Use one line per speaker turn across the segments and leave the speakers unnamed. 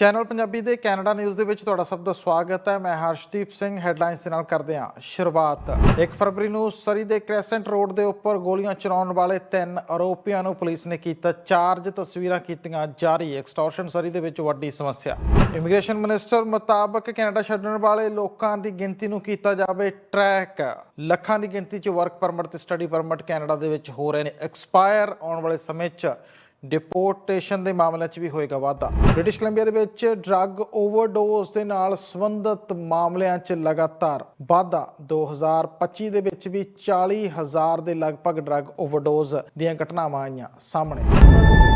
Channel Punjabi ਦੇ Canada news ਦੇ ਵਿੱਚ ਤੁਹਾਡਾ ਸਭ ਦਾ ਸਵਾਗਤ ਹੈ। ਮੈਂ ਹਰਸ਼ਦੀਪ ਸਿੰਘ, ਹੈਡਲਾਈਨਸ ਦੇ ਨਾਲ ਕਰਦੇ ਹਾਂ ਸ਼ੁਰੂਆਤ। 1 ਫਰਵਰੀ ਨੂੰ ਸਰੀ ਦੇ ਕ੍ਰੈਸੈਂਟ ਰੋਡ ਦੇ ਉੱਪਰ ਗੋਲੀਆਂ ਚਲਾਉਣ ਵਾਲੇ ਤਿੰਨ ਆਰੋਪੀਆਂ ਨੂੰ ਪੁਲਿਸ ਨੇ ਕੀਤਾ ਚਾਰਜ। ਤਸਵੀਰਾਂ ਕੀਤੀਆਂ ਜਾਰੀ ਐਕਸਟੋਰਸ਼ਨ ਸਰੀ ਦੇ ਵਿੱਚ ਵੱਡੀ ਸਮੱਸਿਆ। ਇਮੀਗ੍ਰੇਸ਼ਨ ਮਿਨਿਸਟਰ ਮੁਤਾਬਕ ਕੈਨੇਡਾ ਛੱਡਣ ਵਾਲੇ ਲੋਕਾਂ ਦੀ ਗਿਣਤੀ ਨੂੰ ਕੀਤਾ ਜਾਵੇ ਟਰੈਕ। ਲੱਖਾਂ ਦੀ ਗਿਣਤੀ 'ਚ ਵਰਕ ਪਰਮਿਟ ਤੇ ਸਟੱਡੀ ਪਰਮਿਟ ਕੈਨੇਡਾ ਦੇ ਵਿੱਚ ਹੋ ਰਹੇ ਨੇ। ਐਕਸਪਾਇਰ ਆਉਣ ਵਾਲੇ ਸਮੇਂ 'ਚ ਡਿਪੋਰਟੇਸ਼ਨ ਦੇ ਮਾਮਲਿਆਂ 'ਚ ਵੀ ਹੋਏਗਾ ਵਾਧਾ। ਬ੍ਰਿਟਿਸ਼ ਕੋਲੰਬੀਆ ਦੇ ਵਿੱਚ ਡਰੱਗ ਓਵਰਡੋਜ਼ ਦੇ ਨਾਲ ਸੰਬੰਧਿਤ ਮਾਮਲਿਆਂ 'ਚ ਲਗਾਤਾਰ ਵਾਧਾ। 2025 ਦੇ ਵਿੱਚ ਵੀ 40000 ਦੇ ਲਗਭਗ ਡਰੱਗ ਓਵਰਡੋਜ਼ ਦੀਆਂ ਘਟਨਾਵਾਂ ਆਈਆਂ ਸਾਹਮਣੇ।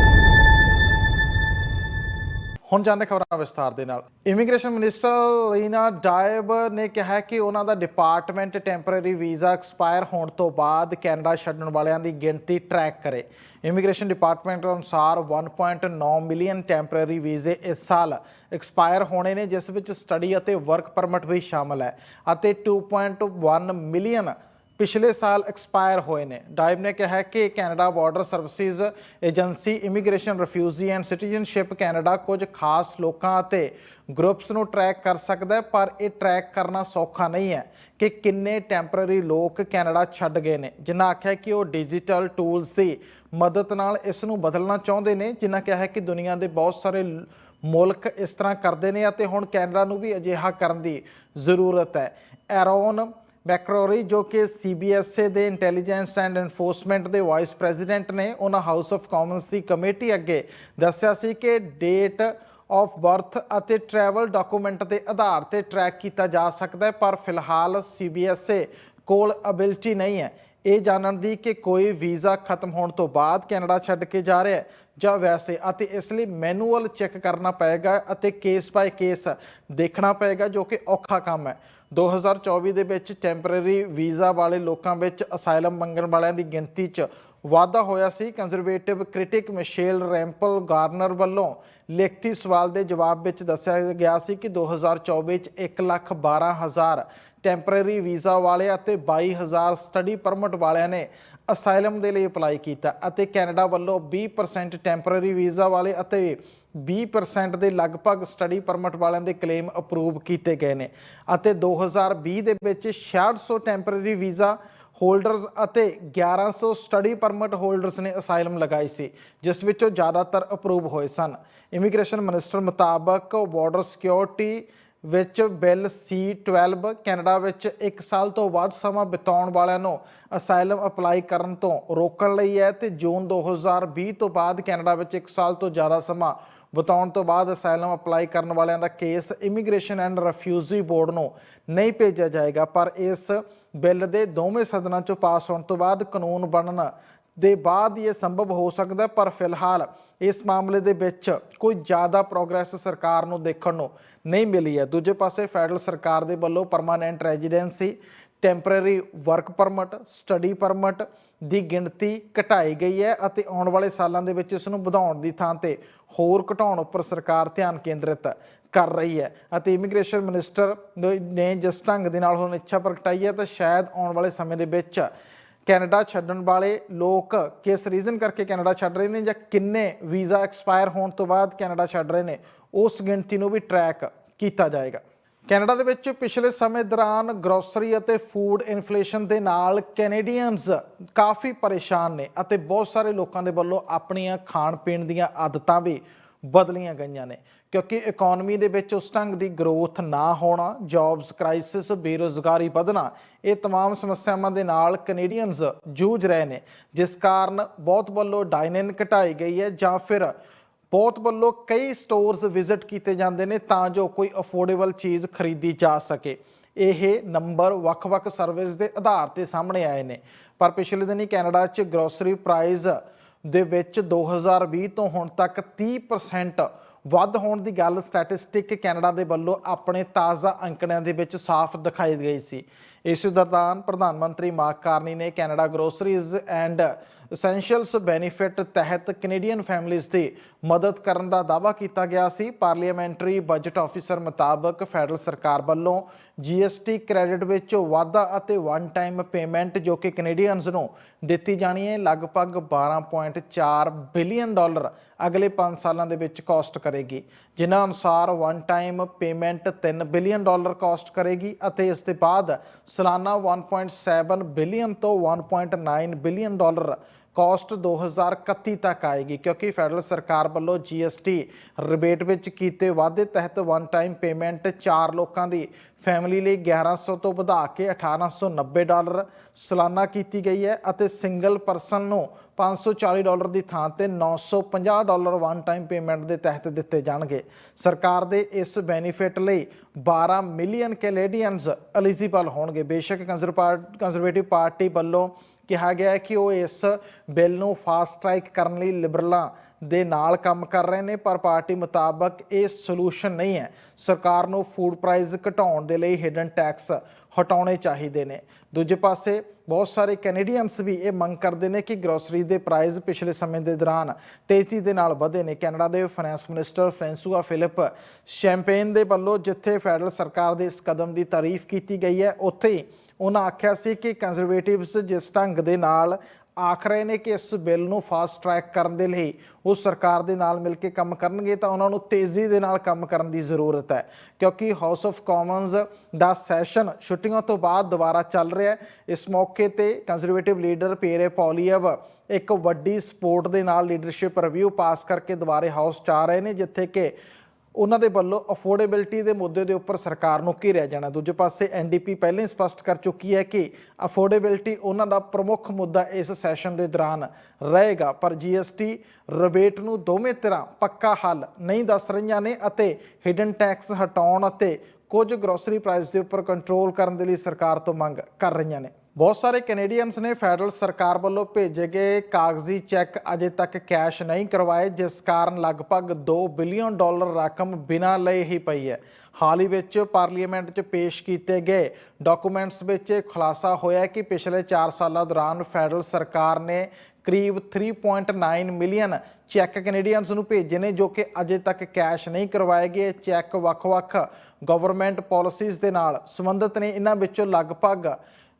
ਹੁਣ ਜਾਂਦੇ ਖਬਰਾਂ ਵਿਸਥਾਰ ਦੇ ਨਾਲ। ਇਮੀਗ੍ਰੇਸ਼ਨ ਮਿਨਿਸਟਰ ਲੀਨਾ ਡਾਇਬ ਨੇ ਕਿਹਾ ਕਿ ਉਹਨਾਂ ਦਾ ਡਿਪਾਰਟਮੈਂਟ ਟੈਂਪਰੇਰੀ ਵੀਜ਼ਾ ਐਕਸਪਾਇਰ ਹੋਣ ਤੋਂ ਬਾਅਦ ਕੈਨੇਡਾ ਛੱਡਣ ਵਾਲਿਆਂ ਦੀ ਗਿਣਤੀ ਟਰੈਕ ਕਰੇ। ਇਮੀਗ੍ਰੇਸ਼ਨ ਡਿਪਾਰਟਮੈਂਟ ਅਨੁਸਾਰ 1.9 ਮਿਲੀਅਨ ਟੈਂਪਰੇਰੀ ਵੀਜ਼ੇ ਇਸ ਸਾਲ ਐਕਸਪਾਇਰ ਹੋਣੇ ਨੇ, ਜਿਸ ਵਿੱਚ ਸਟੱਡੀ ਅਤੇ ਵਰਕ ਪਰਮਿਟ ਵੀ ਸ਼ਾਮਲ ਹੈ ਅਤੇ 2.1 ਮਿਲੀਅਨ ਪਿਛਲੇ ਸਾਲ ਐਕਸਪਾਇਰ ਹੋਏ ਨੇ। ਡਾਇਬ ਨੇ ਕਿਹਾ ਕਿ Canada border services agency, immigration refugee and citizenship Canada ਕੁਝ ਖਾਸ ਲੋਕਾਂ ਅਤੇ ਗਰੁੱਪਸ ਨੂੰ ਟਰੈਕ ਕਰ ਸਕਦਾ ਹੈ, ਪਰ ਇਹ ਟਰੈਕ ਕਰਨਾ ਸੌਖਾ ਨਹੀਂ ਹੈ ਕਿ ਕਿੰਨੇ ਟੈਂਪਰੇਰੀ ਲੋਕ ਕੈਨੇਡਾ ਛੱਡ ਗਏ ਨੇ। ਜਿਨ੍ਹਾਂ ਆਖਿਆ ਕਿ ਉਹ ਡਿਜੀਟਲ ਟੂਲਸ ਦੀ ਮਦਦ ਨਾਲ ਇਸ ਨੂੰ ਬਦਲਣਾ ਚਾਹੁੰਦੇ ਨੇ, ਜਿਨ੍ਹਾਂ ਕਿਹਾ ਹੈ ਕਿ ਦੁਨੀਆ ਦੇ ਬਹੁਤ ਸਾਰੇ ਮੁਲਕ ਇਸ ਤਰ੍ਹਾਂ ਕਰਦੇ ਨੇ ਅਤੇ ਹੁਣ ਕੈਨੇਡਾ ਨੂੰ ਵੀ ਅਜਿਹਾ ਕਰਨ ਦੀ ਜ਼ਰੂਰਤ ਹੈ। ਐਰੋਨ ਬੈਕਰੋਰੀ ਜੋ ਕਿ ਸੀਬੀਐਸਏ ਦੇ ਇੰਟੈਲੀਜੈਂਸ ਐਂਡ ਐਨਫੋਰਸਮੈਂਟ ਦੇ ਵਾਈਸ ਪ੍ਰੈਜ਼ੀਡੈਂਟ ਨੇ ਉਹਨਾਂ ਹਾਊਸ ਆਫ ਕਾਮਨਸ ਦੀ ਕਮੇਟੀ ਅੱਗੇ ਦੱਸਿਆ ਸੀ ਕਿ ਡੇਟ ਆਫ ਬਰਥ ਅਤੇ ਟਰੈਵਲ ਡਾਕੂਮੈਂਟ ਦੇ ਆਧਾਰ ਤੇ ਟਰੈਕ ਕੀਤਾ ਜਾ ਸਕਦਾ ਹੈ, ਪਰ ਫਿਲਹਾਲ ਸੀਬੀਐਸਏ ਕੋਲ ਅਬਿਲਿਟੀ ਨਹੀਂ ਹੈ। ਇਹ ਜਾਣਨ ਦੀ ਕਿ ਕੋਈ ਵੀਜ਼ਾ ਖਤਮ ਹੋਣ ਤੋਂ ਬਾਅਦ ਕੈਨੇਡਾ ਛੱਡ ਕੇ ਜਾ ਰਿਹਾ ਹੈ ਜਾਂ ਵੈਸੇ, ਅਤੇ ਇਸ ਲਈ ਮੈਨੂਅਲ ਚੈੱਕ ਕਰਨਾ ਪਏਗਾ ਅਤੇ ਕੇਸ ਬਾਏ ਕੇਸ ਦੇਖਣਾ ਪਏਗਾ, ਜੋ ਕਿ ਔਖਾ ਕੰਮ ਹੈ। 2024 ਦੇ ਵਿੱਚ ਟੈਂਪਰੇਰੀ ਵੀਜ਼ਾ ਵਾਲੇ ਲੋਕਾਂ ਵਿੱਚ ਅਸਾਈਲਮ ਮੰਗਣ ਵਾਲਿਆਂ ਦੀ ਗਿਣਤੀ 'ਚ ਵਾਧਾ ਹੋਇਆ ਸੀ। Conservative critic Michelle Rempel Garner ਵੱਲੋਂ ਲਿਖਤੀ ਸਵਾਲ ਦੇ ਜਵਾਬ ਵਿੱਚ ਦੱਸਿਆ ਗਿਆ ਸੀ ਕਿ 2024 ਚ 112000 ਟੈਂਪਰੇਰੀ ਵੀਜ਼ਾ ਵਾਲੇ ਅਤੇ 22000 ਸਟੱਡੀ ਪਰਮਿਟ ਵਾਲਿਆਂ ਨੇ ਅਸਾਈਲਮ ਦੇ ਲਈ ਅਪਲਾਈ ਕੀਤਾ ਅਤੇ ਕੈਨੇਡਾ ਵੱਲੋਂ 20% ਟੈਂਪਰੇਰੀ ਵੀਜ਼ਾ ਵਾਲੇ ਅਤੇ 20% ਦੇ ਲਗਭਗ ਸਟੱਡੀ ਪਰਮਿਟ ਵਾਲਿਆਂ ਦੇ ਕਲੇਮ ਅਪਰੂਵ ਕੀਤੇ ਗਏ ਨੇ। ਅਤੇ 2020 ਦੇ ਵਿੱਚ 6600 ਟੈਂਪਰੇਰੀ ਵੀਜ਼ਾ ਹੋਲਡਰਸ ਅਤੇ 1100 ਸਟੱਡੀ ਪਰਮਿਟ ਹੋਲਡਰਸ ਨੇ ਅਸਾਈਲਮ ਲਗਾਈ ਸੀ, ਜਿਸ ਵਿੱਚੋਂ ਜ਼ਿਆਦਾਤਰ ਅਪਰੂਵ ਹੋਏ ਸਨ। ਇਮੀਗ੍ਰੇਸ਼ਨ ਮਿਨਿਸਟਰ ਮੁਤਾਬਕ ਬਾਰਡਰ ਸਿਕਿਉਰਿਟੀ ਵਿੱਚ ਬਿੱਲ C12 ਕੈਨੇਡਾ ਵਿੱਚ 1 ਸਾਲ ਤੋਂ ਵੱਧ ਸਮਾਂ ਬਿਤਾਉਣ ਵਾਲਿਆਂ ਨੂੰ ਅਸਾਈਲਮ ਅਪਲਾਈ ਕਰਨ ਤੋਂ ਰੋਕਣ ਲਈ ਹੈ ਤੇ ਜੂਨ 2020 ਤੋਂ ਬਾਅਦ ਕੈਨੇਡਾ ਵਿੱਚ 1 ਸਾਲ ਤੋਂ ਜ਼ਿਆਦਾ ਸਮਾਂ ਬਿਤਾਉਣ ਤੋਂ ਬਾਅਦ ਅਸਾਈਲਮ ਅਪਲਾਈ ਕਰਨ ਵਾਲਿਆਂ ਦਾ case immigration and refugee board ਨੂੰ ਨਹੀਂ ਭੇਜਿਆ ਜਾਏਗਾ, ਪਰ ਇਸ ਬਿੱਲ ਦੇ ਦੋਵੇਂ ਸਦਨਾਂ 'ਚੋਂ ਪਾਸ ਹੋਣ ਤੋਂ ਬਾਅਦ ਕਾਨੂੰਨ ਬਣਨ ਦੇ ਬਾਅਦ ਹੀ ਇਹ ਸੰਭਵ ਹੋ ਸਕਦਾ, ਪਰ ਫਿਲਹਾਲ ਇਸ ਮਾਮਲੇ ਦੇ ਵਿੱਚ ਕੋਈ ਜ਼ਿਆਦਾ ਪ੍ਰੋਗਰੈਸ ਸਰਕਾਰ ਨੂੰ ਦੇਖਣ ਨੂੰ ਨਹੀਂ ਮਿਲੀ ਹੈ। ਦੂਜੇ ਪਾਸੇ ਫੈਡਰਲ ਸਰਕਾਰ ਦੇ ਵੱਲੋਂ permanent residency temporary work permit study permit ਦੀ ਗਿਣਤੀ ਘਟਾਈ ਗਈ ਹੈ ਅਤੇ ਆਉਣ ਵਾਲੇ ਸਾਲਾਂ ਦੇ ਵਿੱਚ ਇਸ ਨੂੰ ਵਧਾਉਣ ਦੀ ਥਾਂ ਤੇ ਹੋਰ ਘਟਾਉਣ ਉੱਪਰ ਸਰਕਾਰ ਧਿਆਨ ਕੇਂਦਰਿਤ ਕਰ ਰਹੀ ਹੈ ਅਤੇ ਇਮੀਗ੍ਰੇਸ਼ਨ ਮਿਨਿਸਟਰ ਨੇ ਜਿਸ ਢੰਗ ਦੇ ਨਾਲ ਹੁਣ ਇੱਛਾ ਪ੍ਰਗਟਾਈ ਹੈ ਤਾਂ ਸ਼ਾਇਦ ਆਉਣ ਵਾਲੇ ਸਮੇਂ ਦੇ ਵਿੱਚ ਕੈਨੇਡਾ ਛੱਡਣ ਵਾਲੇ ਲੋਕ ਕਿਸ ਰੀਜ਼ਨ ਕਰਕੇ ਕੈਨੇਡਾ ਛੱਡ ਰਹੇ ਨੇ ਜਾਂ ਕਿੰਨੇ ਵੀਜ਼ਾ ਐਕਸਪਾਇਰ ਹੋਣ ਤੋਂ ਬਾਅਦ ਕੈਨੇਡਾ ਛੱਡ ਰਹੇ ਨੇ, ਉਸ ਗਿਣਤੀ ਨੂੰ ਵੀ ਟਰੈਕ ਕੀਤਾ ਜਾਏਗਾ। ਕੈਨੇਡਾ ਦੇ ਵਿੱਚ ਪਿਛਲੇ ਸਮੇਂ ਦੌਰਾਨ ਗਰੋਸਰੀ ਅਤੇ ਫੂਡ ਇਨਫਲੇਸ਼ਨ ਦੇ ਨਾਲ ਕੈਨੇਡੀਅਨਸ ਕਾਫੀ ਪਰੇਸ਼ਾਨ ਨੇ ਅਤੇ ਬਹੁਤ ਸਾਰੇ ਲੋਕਾਂ ਦੇ ਵੱਲੋਂ ਆਪਣੀਆਂ ਖਾਣ ਪੀਣ ਦੀਆਂ ਆਦਤਾਂ ਵੀ ਬਦਲੀਆਂ ਗਈਆਂ ਨੇ ਕਿਉਂਕਿ ਇਕਨੋਮੀ ਦੇ ਵਿੱਚ ਉਸ ਢੰਗ ਦੀ ਗਰੋਥ ਨਾ ਹੋਣਾ ਜੌਬਸ ਕ੍ਰਾਈਸਿਸ ਬੇਰੁਜ਼ਗਾਰੀ ਵਧਣਾ ਇਹ तमाम ਸਮੱਸਿਆਵਾਂ ਦੇ ਨਾਲ ਕੈਨੇਡੀਅਨਸ ਜੂਝ ਰਹੇ ਨੇ ਜਿਸ ਕਾਰਨ ਬਹੁਤ ਵੱਲੋਂ ਡਾਈਨ ਘਟਾਈ ਗਈ ਹੈ ਜਾਂ ਫਿਰ ਬਹੁਤ ਵੱਲੋਂ ਕਈ ਸਟੋਰਸ ਵਿਜ਼ਿਟ ਕੀਤੇ ਜਾਂਦੇ ਨੇ ਤਾਂ ਜੋ ਕੋਈ ਅਫੋਰਡੇਬਲ ਚੀਜ਼ ਖਰੀਦੀ ਜਾ ਸਕੇ। ਇਹ ਨੰਬਰ ਵੱਖ-ਵੱਖ ਸਰਵਿਸ ਦੇ ਆਧਾਰ ਤੇ ਸਾਹਮਣੇ ਆਏ ਨੇ। ਪਰ ਪਿਛਲੇ ਦਿਨੀ ਕੈਨੇਡਾ 'ਚ ਗਰੋਸਰੀ ਪ੍ਰਾਈਸ ਦੇ ਵਿੱਚ 2020 ਤੋਂ ਹੁਣ ਤੱਕ 30% ਵੱਧ ਹੋਣ ਦੀ ਗੱਲ ਸਟੈਟਿਸਟਿਕ ਕੈਨੇਡਾ ਦੇ ਵੱਲੋਂ ਆਪਣੇ ਤਾਜ਼ਾ ਅੰਕੜਿਆਂ ਦੇ ਵਿੱਚ ਸਾਫ਼ ਦਿਖਾਈ ਗਈ ਸੀ। ਇਸ ਦੌਰਾਨ ਪ੍ਰਧਾਨ ਮੰਤਰੀ ਮਾਰਕ ਕਾਰਨੀ ਨੇ Canada groceries and essentials benefit ਤਹਿਤ ਕੈਨੇਡੀਅਨ ਫੈਮਿਲੀਜ਼ ਦੀ ਮਦਦ ਕਰਨ ਦਾ ਦਾਅਵਾ ਕੀਤਾ ਗਿਆ ਸੀ। ਪਾਰਲੀਮੈਂਟਰੀ ਬਜਟ ਆਫੀਸਰ ਮੁਤਾਬਕ ਫੈਡਰਲ ਸਰਕਾਰ ਵੱਲੋਂ ਜੀਐਸਟੀ ਕ੍ਰੈਡਿਟ ਵਿੱਚ ਵਾਧਾ ਅਤੇ ਵਨ ਟਾਈਮ ਪੇਮੈਂਟ ਜੋ ਕਿ ਕੈਨੇਡੀਅਨਸ ਨੂੰ ਦਿੱਤੀ ਜਾਣੀ ਹੈ, ਲਗਭਗ 12.4 ਬਿਲੀਅਨ ਡਾਲਰ ਅਗਲੇ 5 ਸਾਲਾਂ ਦੇ ਵਿੱਚ ਕਾਸਟ ਕਰੇਗੀ। ਜਿਨ੍ਹਾਂ ਅਨੁਸਾਰ one time payment 3 billion dollar cost ਕਰੇਗੀ ਅਤੇ ਇਸ ਦੇ ਬਾਅਦ ਸਾਲਾਨਾ 1.7 ਬਿਲੀਅਨ ਤੋਂ 1.9 ਬਿਲੀਅਨ ਡਾਲਰ ਕਾਸਟ 2031 ਤੱਕ ਆਏਗੀ, ਕਿਉਂਕਿ ਫੈਡਰਲ ਸਰਕਾਰ ਵੱਲੋਂ GST ਰਿਬੇਟ ਵਿੱਚ ਕੀਤੇ ਵਾਅਦੇ ਤਹਿਤ ਵਨ ਟਾਈਮ ਪੇਮੈਂਟ 4 ਲੋਕਾਂ ਦੀ ਫੈਮਿਲੀ ਲਈ 1100 ਤੋਂ ਵਧਾ ਕੇ 1890 ਡਾਲਰ ਸਾਲਾਨਾ ਕੀਤੀ ਗਈ ਹੈ ਅਤੇ ਸਿੰਗਲ ਪਰਸਨ ਨੂੰ 540 ਡਾਲਰ ਦੀ ਥਾਂ ਤੇ 950 ਡਾਲਰ ਵਨ ਟਾਈਮ ਪੇਮੈਂਟ ਦੇ ਤਹਿਤ ਦਿੱਤੇ ਜਾਣਗੇ। ਸਰਕਾਰ ਦੇ ਇਸ ਬੈਨੀਫਿਟ ਲਈ 12 ਮਿਲੀਅਨ ਕੈਨੇਡੀਅਨਸ ਐਲੀਜੀਬਲ ਹੋਣਗੇ। ਬੇਸ਼ੱਕ ਕੰਜ਼ਰਵੇਟਿਵ ਪਾਰਟੀ ਵੱਲੋਂ ਕਿਹਾ ਗਿਆ ਹੈ ਕਿ ਉਹ ਇਸ ਬਿੱਲ ਨੂੰ ਫਾਸਟ ਟਰੈਕ ਕਰਨ ਲਈ ਲਿਬਰਲਾਂ ਦੇ ਨਾਲ ਕੰਮ ਕਰ ਰਹੇ ਨੇ, ਪਰ ਪਾਰਟੀ ਮੁਤਾਬਕ ਇਹ ਸੋਲੂਸ਼ਨ ਨਹੀਂ ਹੈ। ਸਰਕਾਰ ਨੂੰ ਫੂਡ ਪ੍ਰਾਈਸ ਘਟਾਉਣ ਦੇ ਲਈ ਹਿਡਨ ਟੈਕਸ ਹਟਾਉਣੇ ਚਾਹੀਦੇ ਨੇ। ਦੂਜੇ ਪਾਸੇ, ਬਹੁਤ ਸਾਰੇ ਕੈਨੇਡੀਅਨਸ ਵੀ ਇਹ ਮੰਗ ਕਰਦੇ ਨੇ ਕਿ ਗਰੋਸਰੀ ਦੇ ਪ੍ਰਾਈਸ ਪਿਛਲੇ ਸਮੇਂ ਦੇ ਦੌਰਾਨ ਤੇਜ਼ੀ ਦੇ ਨਾਲ ਵਧੇ ਨੇ। ਕੈਨੇਡਾ ਦੇ finance minister François Philippe Champagne ਦੇ ਵੱਲੋਂ ਜਿੱਥੇ ਫੈਡਰਲ ਸਰਕਾਰ ਦੇ ਇਸ ਕਦਮ ਦੀ ਤਾਰੀਫ ਕੀਤੀ ਗਈ ਹੈ, ਉੱਥੇ ਹੀ ਉਹਨਾਂ ਆਖਿਆ ਸੀ ਕਿ ਕੰਜ਼ਰਵੇਟਿਵਸ ਜਿਸ ਢੰਗ ਦੇ ਨਾਲ ਆਖ ਰਹੇ ਨੇ ਕਿ ਇਸ ਬਿੱਲ ਨੂੰ ਫਾਸਟ ਟਰੈਕ ਕਰਨ ਦੇ ਲਈ ਉਹ ਸਰਕਾਰ ਦੇ ਨਾਲ ਮਿਲ ਕੇ ਕੰਮ ਕਰਨਗੇ, ਤਾਂ ਉਹਨਾਂ ਨੂੰ ਤੇਜ਼ੀ ਦੇ ਨਾਲ ਕੰਮ ਕਰਨ ਦੀ ਜ਼ਰੂਰਤ ਹੈ। ਕਿਉਂਕਿ ਹਾਊਸ ਆਫ ਕਾਮਨਸ ਦਾ ਸੈਸ਼ਨ ਛੁੱਟੀਆਂ ਤੋਂ ਬਾਅਦ ਦੁਬਾਰਾ ਚੱਲ ਰਿਹਾ ਹੈ। ਇਸ ਮੌਕੇ ਤੇ ਕੰਜ਼ਰਵੇਟਿਵ ਲੀਡਰ ਪੀਰੇ ਪੌਲੀਅਵ ਇੱਕ ਵੱਡੀ ਸਪੋਰਟ ਦੇ ਨਾਲ ਲੀਡਰਸ਼ਿਪ ਰਿਵਿਊ ਪਾਸ ਕਰਕੇ ਦੁਬਾਰੇ ਹਾਊਸ ਚ ਆ ਰਹੇ ਨੇ, ਜਿੱਥੇ ਕਿ ਉਹਨਾਂ ਦੇ ਵੱਲੋਂ ਅਫੋਰਡੇਬਿਲਟੀ ਦੇ ਮੁੱਦੇ ਦੇ ਉੱਪਰ ਸਰਕਾਰ ਨੂੰ ਘੇਰਿਆ ਜਾਣਾ। ਦੂਜੇ ਪਾਸੇ ਐਨਡੀਪੀ ਪਹਿਲਾਂ ਹੀ ਸਪਸ਼ਟ ਕਰ ਚੁੱਕੀ ਹੈ ਕਿ ਅਫੋਰਡੇਬਿਲਟੀ ਉਹਨਾਂ ਦਾ ਪ੍ਰਮੁੱਖ ਮੁੱਦਾ ਇਸ ਸੈਸ਼ਨ ਦੇ ਦੌਰਾਨ ਰਹੇਗਾ। ਪਰ ਜੀਐਸਟੀ ਰਿਬੇਟ ਨੂੰ ਦੋਵੇਂ ਤਰ੍ਹਾਂ ਪੱਕਾ ਹੱਲ ਨਹੀਂ ਦੱਸ ਰਹੀਆਂ ਨੇ ਅਤੇ ਹਿਡਨ ਟੈਕਸ ਹਟਾਉਣ ਅਤੇ ਕੁਝ ਗਰੋਸਰੀ ਪ੍ਰਾਈਸ ਦੇ ਉੱਪਰ ਕੰਟਰੋਲ ਕਰਨ ਦੇ ਲਈ ਸਰਕਾਰ ਤੋਂ ਮੰਗ ਕਰ ਰਹੀਆਂ ਨੇ। ਬਹੁਤ ਸਾਰੇ ਕੈਨੇਡੀਅਨਸ ਨੇ ਫੈਡਰਲ ਸਰਕਾਰ ਵੱਲੋਂ ਭੇਜੇ ਗਏ ਕਾਗਜ਼ੀ ਚੈੱਕ ਅਜੇ ਤੱਕ ਕੈਸ਼ ਨਹੀਂ ਕਰਵਾਏ, ਜਿਸ ਕਾਰਨ ਲਗਭਗ 2 ਬਿਲੀਅਨ ਡਾਲਰ ਰਕਮ ਬਿਨਾਂ ਲਏ ਹੀ ਪਈ ਹੈ। ਹਾਲ ਹੀ ਵਿੱਚ ਪਾਰਲੀਮੈਂਟ 'ਚ ਪੇਸ਼ ਕੀਤੇ ਗਏ ਡਾਕੂਮੈਂਟਸ ਵਿੱਚ ਇਹ ਖੁਲਾਸਾ ਹੋਇਆ ਕਿ ਪਿਛਲੇ 4 ਸਾਲਾਂ ਦੌਰਾਨ ਫੈਡਰਲ ਸਰਕਾਰ ਨੇ ਕਰੀਬ 3.9 ਮਿਲੀਅਨ ਚੈੱਕ ਕੈਨੇਡੀਅਨਸ ਨੂੰ ਭੇਜੇ ਨੇ, ਜੋ ਕਿ ਅਜੇ ਤੱਕ ਕੈਸ਼ ਨਹੀਂ ਕਰਵਾਏ ਗਏ। ਚੈੱਕ ਵੱਖ-ਵੱਖ ਗਵਰਨਮੈਂਟ ਪਾਲਿਸੀਜ਼ ਦੇ ਨਾਲ ਸੰਬੰਧਿਤ ਨੇ। ਇਹਨਾਂ ਵਿੱਚੋਂ ਲਗਭਗ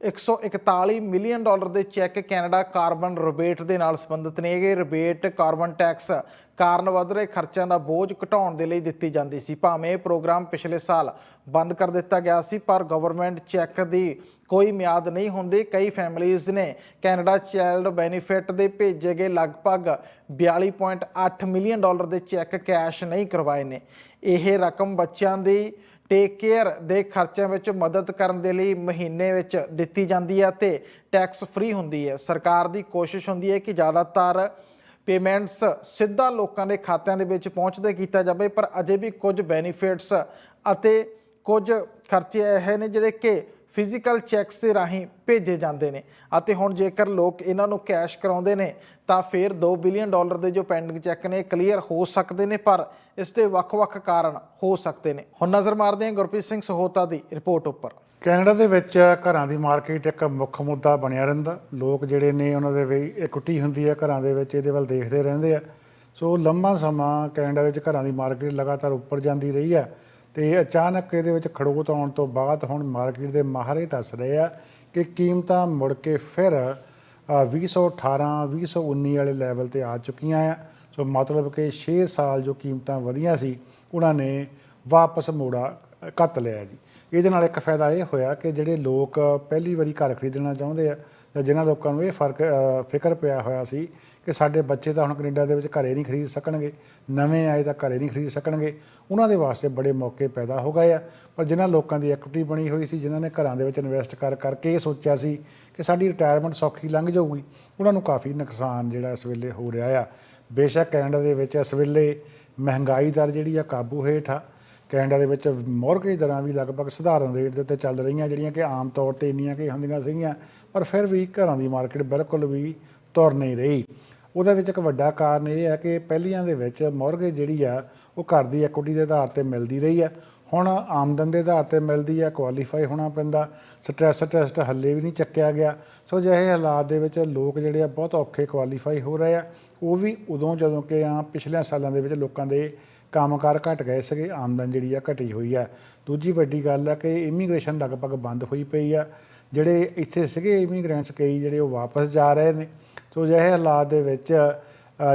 141 ਮਿਲੀਅਨ ਡਾਲਰ ਦੇ ਚੈੱਕ ਕੈਨੇਡਾ ਕਾਰਬਨ ਰਿਬੇਟ ਦੇ ਨਾਲ ਸੰਬੰਧਿਤ ਨੇ। ਇਹ ਰਿਬੇਟ ਕਾਰਬਨ ਟੈਕਸ ਕਾਰਨ ਵਧ ਰਹੇ ਖਰਚਿਆਂ ਦਾ ਬੋਝ ਘਟਾਉਣ ਦੇ ਲਈ ਦਿੱਤੀ ਜਾਂਦੀ ਸੀ। ਭਾਵੇਂ ਇਹ ਪ੍ਰੋਗਰਾਮ ਪਿਛਲੇ ਸਾਲ ਬੰਦ ਕਰ ਦਿੱਤਾ ਗਿਆ ਸੀ, ਪਰ ਗਵਰਨਮੈਂਟ ਚੈੱਕ ਦੀ ਕੋਈ ਮਿਆਦ ਨਹੀਂ ਹੁੰਦੀ। ਕਈ ਫੈਮਿਲੀਆਂ ਨੇ ਕੈਨੇਡਾ ਚਾਈਲਡ ਬੈਨੀਫਿਟ ਦੇ ਭੇਜੇ ਗਏ ਲਗਭਗ 42.8 ਮਿਲੀਅਨ ਡਾਲਰ ਦੇ ਚੈੱਕ ਕੈਸ਼ ਨਹੀਂ ਕਰਵਾਏ ਨੇ। ਇਹ ਰਕਮ ਬੱਚਿਆਂ ਦੀ ਟੇਕ ਕੇਅਰ ਦੇ ਖਰਚਿਆਂ ਵਿੱਚ ਮਦਦ ਕਰਨ ਦੇ ਲਈ ਮਹੀਨੇ ਵਿੱਚ ਦਿੱਤੀ ਜਾਂਦੀ ਹੈ ਤੇ ਟੈਕਸ ਫ੍ਰੀ ਹੁੰਦੀ ਹੈ। ਸਰਕਾਰ ਦੀ ਕੋਸ਼ਿਸ਼ ਹੁੰਦੀ ਹੈ ਕਿ ਜ਼ਿਆਦਾਤਰ ਪੇਮੈਂਟਸ ਸਿੱਧਾ ਲੋਕਾਂ ਦੇ ਖਾਤਿਆਂ ਦੇ ਵਿੱਚ ਪਹੁੰਚਦੇ ਕੀਤਾ ਜਾਵੇ, ਪਰ ਅਜੇ ਵੀ ਕੁਝ ਬੈਨੀਫਿਟਸ ਅਤੇ ਕੁਝ ਖਰਚੇ ਇਹ ਨੇ ਜਿਹੜੇ ਕਿ ਫਿਜ਼ੀਕਲ ਚੈੱਕਸ ਦੇ ਰਾਹੀਂ ਭੇਜੇ ਜਾਂਦੇ ਨੇ। ਅਤੇ ਹੁਣ ਜੇਕਰ ਲੋਕ ਇਹਨਾਂ ਨੂੰ ਕੈਸ਼ ਕਰਾਉਂਦੇ ਨੇ, ਤਾਂ ਫਿਰ 2 ਬਿਲੀਅਨ ਡਾਲਰ ਦੇ ਜੋ ਪੈਂਡਿੰਗ ਚੈੱਕ ਨੇ ਕਲੀਅਰ ਹੋ ਸਕਦੇ ਨੇ, ਪਰ ਇਸ ਦੇ ਵੱਖ-ਵੱਖ ਕਾਰਨ ਹੋ ਸਕਦੇ ਨੇ। ਹੁਣ ਨਜ਼ਰ ਮਾਰਦੇ ਹਾਂ ਗੁਰਪ੍ਰੀਤ ਸਿੰਘ ਸਹੋਤਾ ਦੀ ਰਿਪੋਰਟ ਉੱਪਰ।
ਕੈਨੇਡਾ ਦੇ ਵਿੱਚ ਘਰਾਂ ਦੀ ਮਾਰਕੀਟ ਇੱਕ ਮੁੱਖ ਮੁੱਦਾ ਬਣਿਆ ਰਹਿੰਦਾ। ਲੋਕ ਜਿਹੜੇ ਨੇ ਉਹਨਾਂ ਦੇ ਵੀ ਇਕੁੱਟੀ ਹੁੰਦੀ ਹੈ, ਘਰਾਂ ਦੇ ਵਿੱਚ ਇਹਦੇ ਵੱਲ ਦੇਖਦੇ ਰਹਿੰਦੇ ਆ। ਸੋ ਲੰਮਾ ਸਮਾਂ ਕੈਨੇਡਾ ਵਿੱਚ ਘਰਾਂ ਦੀ ਮਾਰਕੀਟ ਲਗਾਤਾਰ ਉੱਪਰ ਜਾਂਦੀ ਰਹੀ ਹੈ। ਤੇ ਅਚਾਨਕ ਇਹਦੇ ਵਿੱਚ ਖੜੋਤ ਆਉਣ ਤੋਂ ਬਾਅਦ ਹੁਣ ਮਾਰਕੀਟ ਦੇ ਮਾਹਰ ਇਹ ਦੱਸ ਰਹੇ ਆ ਕਿ ਕੀਮਤਾਂ ਮੁੜ ਕੇ ਫਿਰ ਅ, 2018 2019 ਵਾਲੇ ਲੈਵਲ ਤੇ ਆ ਚੁੱਕੀਆਂ ਆ। ਸੋ ਮਤਲਬ ਕਿ 6 ਸਾਲ ਜੋ ਕੀਮਤਾਂ ਵਧੀਆਂ ਸੀ ਉਹਨਾਂ ਨੇ ਵਾਪਸ ਮੋੜਾ ਅ, ਕੱਤ ਲਿਆ ਜੀ। ਇਹਦੇ ਨਾਲ ਇੱਕ ਫਾਇਦਾ ਇਹ ਹੋਇਆ ਕਿ ਜਿਹੜੇ ਲੋਕ ਪਹਿਲੀ ਵਾਰੀ ਘਰ ਖਰੀਦਣਾ ਚਾਹੁੰਦੇ ਆ ਜਾਂ ਜਿਨ੍ਹਾਂ ਲੋਕਾਂ ਨੂੰ ਇਹ ਫ਼ਰਕ ਫਿਕਰ ਪਿਆ ਹੋਇਆ ਸੀ ਕਿ ਸਾਡੇ ਬੱਚੇ ਤਾਂ ਹੁਣ ਕੈਨੇਡਾ ਦੇ ਵਿੱਚ ਘਰੇ ਨਹੀਂ ਖਰੀਦ ਸਕਣਗੇ, ਨਵੇਂ ਆਏ ਤਾਂ ਘਰੇ ਨਹੀਂ ਖਰੀਦ ਸਕਣਗੇ। ਉਹਨਾਂ ਦੇ ਵਾਸਤੇ ਬੜੇ ਮੌਕੇ ਪੈਦਾ ਹੋ ਗਏ ਆ। ਪਰ ਜਿਨ੍ਹਾਂ ਲੋਕਾਂ ਦੀ ਇਕੁਇਟੀ ਬਣੀ ਹੋਈ ਸੀ, ਜਿਨ੍ਹਾਂ ਨੇ ਘਰਾਂ ਦੇ ਵਿੱਚ ਇਨਵੈਸਟ ਕਰ, ਕਰਕੇ ਇਹ ਸੋਚਿਆ ਸੀ ਕਿ ਸਾਡੀ ਰਿਟਾਇਰਮੈਂਟ ਸੌਖੀ ਲੰਘ ਜਾਊਗੀ, ਉਹਨਾਂ ਨੂੰ ਕਾਫੀ ਨੁਕਸਾਨ ਜਿਹੜਾ ਇਸ ਵੇਲੇ ਹੋ ਰਿਹਾ ਆ। ਬੇਸ਼ੱਕ ਕੈਨੇਡਾ ਦੇ ਵਿੱਚ ਇਸ ਵੇਲੇ ਮਹਿੰਗਾਈ ਦਰ ਜਿਹੜੀ ਆ ਕਾਬੂ ਹੇਠ ਆ। ਕੈਨੇਡਾ ਦੇ ਵਿੱਚ ਮੌਰਗੇਜ ਦਰਾਂ ਵੀ ਲਗਭਗ ਸਧਾਰਨ ਰੇਟ ਦੇ ਉੱਤੇ ਚੱਲ ਰਹੀਆਂ, ਜਿਹੜੀਆਂ ਕਿ ਆਮ ਤੌਰ ਤੇ ਇੰਨੀਆਂ ਕਿ ਹੁੰਦੀਆਂ ਸੀਗੀਆਂ, ਪਰ ਫਿਰ ਵੀ ਘਰਾਂ ਦੀ ਮਾਰਕੀਟ ਬਿਲਕੁਲ ਵੀ ਤੁਰ ਨਹੀਂ ਰਹੀ। ਉਹਦੇ ਵਿੱਚ ਇੱਕ ਵੱਡਾ ਕਾਰਨ ਇਹ ਹੈ ਕਿ ਪਹਿਲੀਆਂ ਦੇ ਵਿੱਚ ਮੌਰਗੇਜ ਜਿਹੜੀ ਆ, ਉਹ ਘਰ ਦੀ ਇਕੁਇਟੀ ਦੇ ਆਧਾਰ ਤੇ ਮਿਲਦੀ ਰਹੀ ਆ। ਹੁਣ ਆਮਦਨ ਦੇ ਆਧਾਰ ਤੇ ਮਿਲਦੀ ਆ ਕੁਆਲੀਫਾਈ ਹੋਣਾ ਪੈਂਦਾ ਸਟ੍ਰੈਸ ਟੈਸਟ ਹੱਲੇ ਵੀ ਨਹੀਂ ਚੱਕਿਆ ਗਿਆ। ਸੋ ਜਿਹੇ ਹਾਲਾਤ ਦੇ ਵਿੱਚ ਲੋਕ ਜਿਹੜੇ ਆ, ਬਹੁਤ ਔਖੇ ਕੁਆਲੀਫਾਈ ਹੋ ਰਹੇ ਆ। ਉਹ ਵੀ ਉਦੋਂ ਜਦੋਂ ਕਿ ਆ, ਪਿਛਲੇ ਸਾਲਾਂ ਦੇ ਵਿੱਚ ਲੋਕਾਂ ਦੇ ਕੰਮਕਾਰ ਘਟ ਗਏ ਸੀਗੇ, ਆਮਦਨ ਜਿਹੜੀ ਆ ਘਟੀ ਹੋਈ ਆ। ਦੂਜੀ ਵੱਡੀ ਗੱਲ ਆ ਕਿ ਇਮੀਗ੍ਰੇਸ਼ਨ ਲਗਭਗ ਬੰਦ ਹੋਈ ਪਈ ਆ। ਜਿਹੜੇ ਇੱਥੇ ਸੀਗੇ ਇਮੀਗ੍ਰੈਂਟਸ ਕਈ ਜਿਹੜੇ ਉਹ ਵਾਪਸ ਜਾ ਰਹੇ ਨੇ। ਸੋ ਅਜਿਹੇ ਹਾਲਾਤ ਦੇ ਵਿੱਚ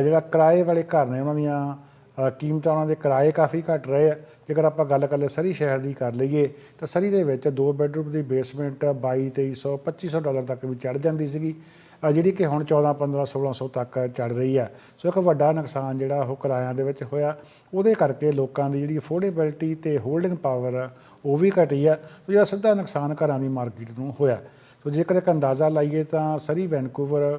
ਜਿਹੜਾ ਕਿਰਾਏ ਵਾਲੇ ਘਰ ਨੇ ਉਹਨਾਂ ਦੀਆਂ ਕੀਮਤਾਂ ਉਹਨਾਂ ਦੇ ਕਿਰਾਏ ਕਾਫੀ ਘਟ ਰਹੇ ਆ। ਜੇਕਰ ਆਪਾਂ ਗੱਲ ਕਰ ਲਈਏ ਸਰੀ ਸ਼ਹਿਰ ਦੀ ਕਰ ਲਈਏ, ਤਾਂ ਸਰੀ ਦੇ ਵਿੱਚ ਦੋ ਬੈਡਰੂਮ ਦੀ ਬੇਸਮੈਂਟ 22 2300 2500 ਡਾਲਰ ਤੱਕ ਵੀ ਚੜ ਜਾਂਦੀ ਸੀਗੀ। ਜਿਹੜੀ ਕਿ ਹੁਣ 14 15 1600 ਤੱਕ ਚੜ ਰਹੀ ਆ। ਸੋ ਇੱਕ ਵੱਡਾ ਨੁਕਸਾਨ ਜਿਹੜਾ ਉਹ ਕਿਰਾਇਆਂ ਦੇ ਵਿੱਚ ਹੋਇਆ। ਉਹਦੇ ਕਰਕੇ ਲੋਕਾਂ ਦੀ ਜਿਹੜੀ ਅਫੋਰਡੇਬਿਲਟੀ ਤੇ ਹੋਲਡਿੰਗ ਪਾਵਰ ਉਹ ਵੀ ਘਟੀ ਆ। ਸੋ ਜਿਹੜਾ ਸਿੱਧਾ ਨੁਕਸਾਨ ਘਰਾਂ ਦੀ ਮਾਰਕੀਟ ਨੂੰ ਹੋਇਆ। ਸੋ ਜੇਕਰ ਇੱਕ ਅੰਦਾਜ਼ਾ ਲਾਈਏ ਤਾਂ ਸਰੀ, ਵੈਨਕੂਵਰ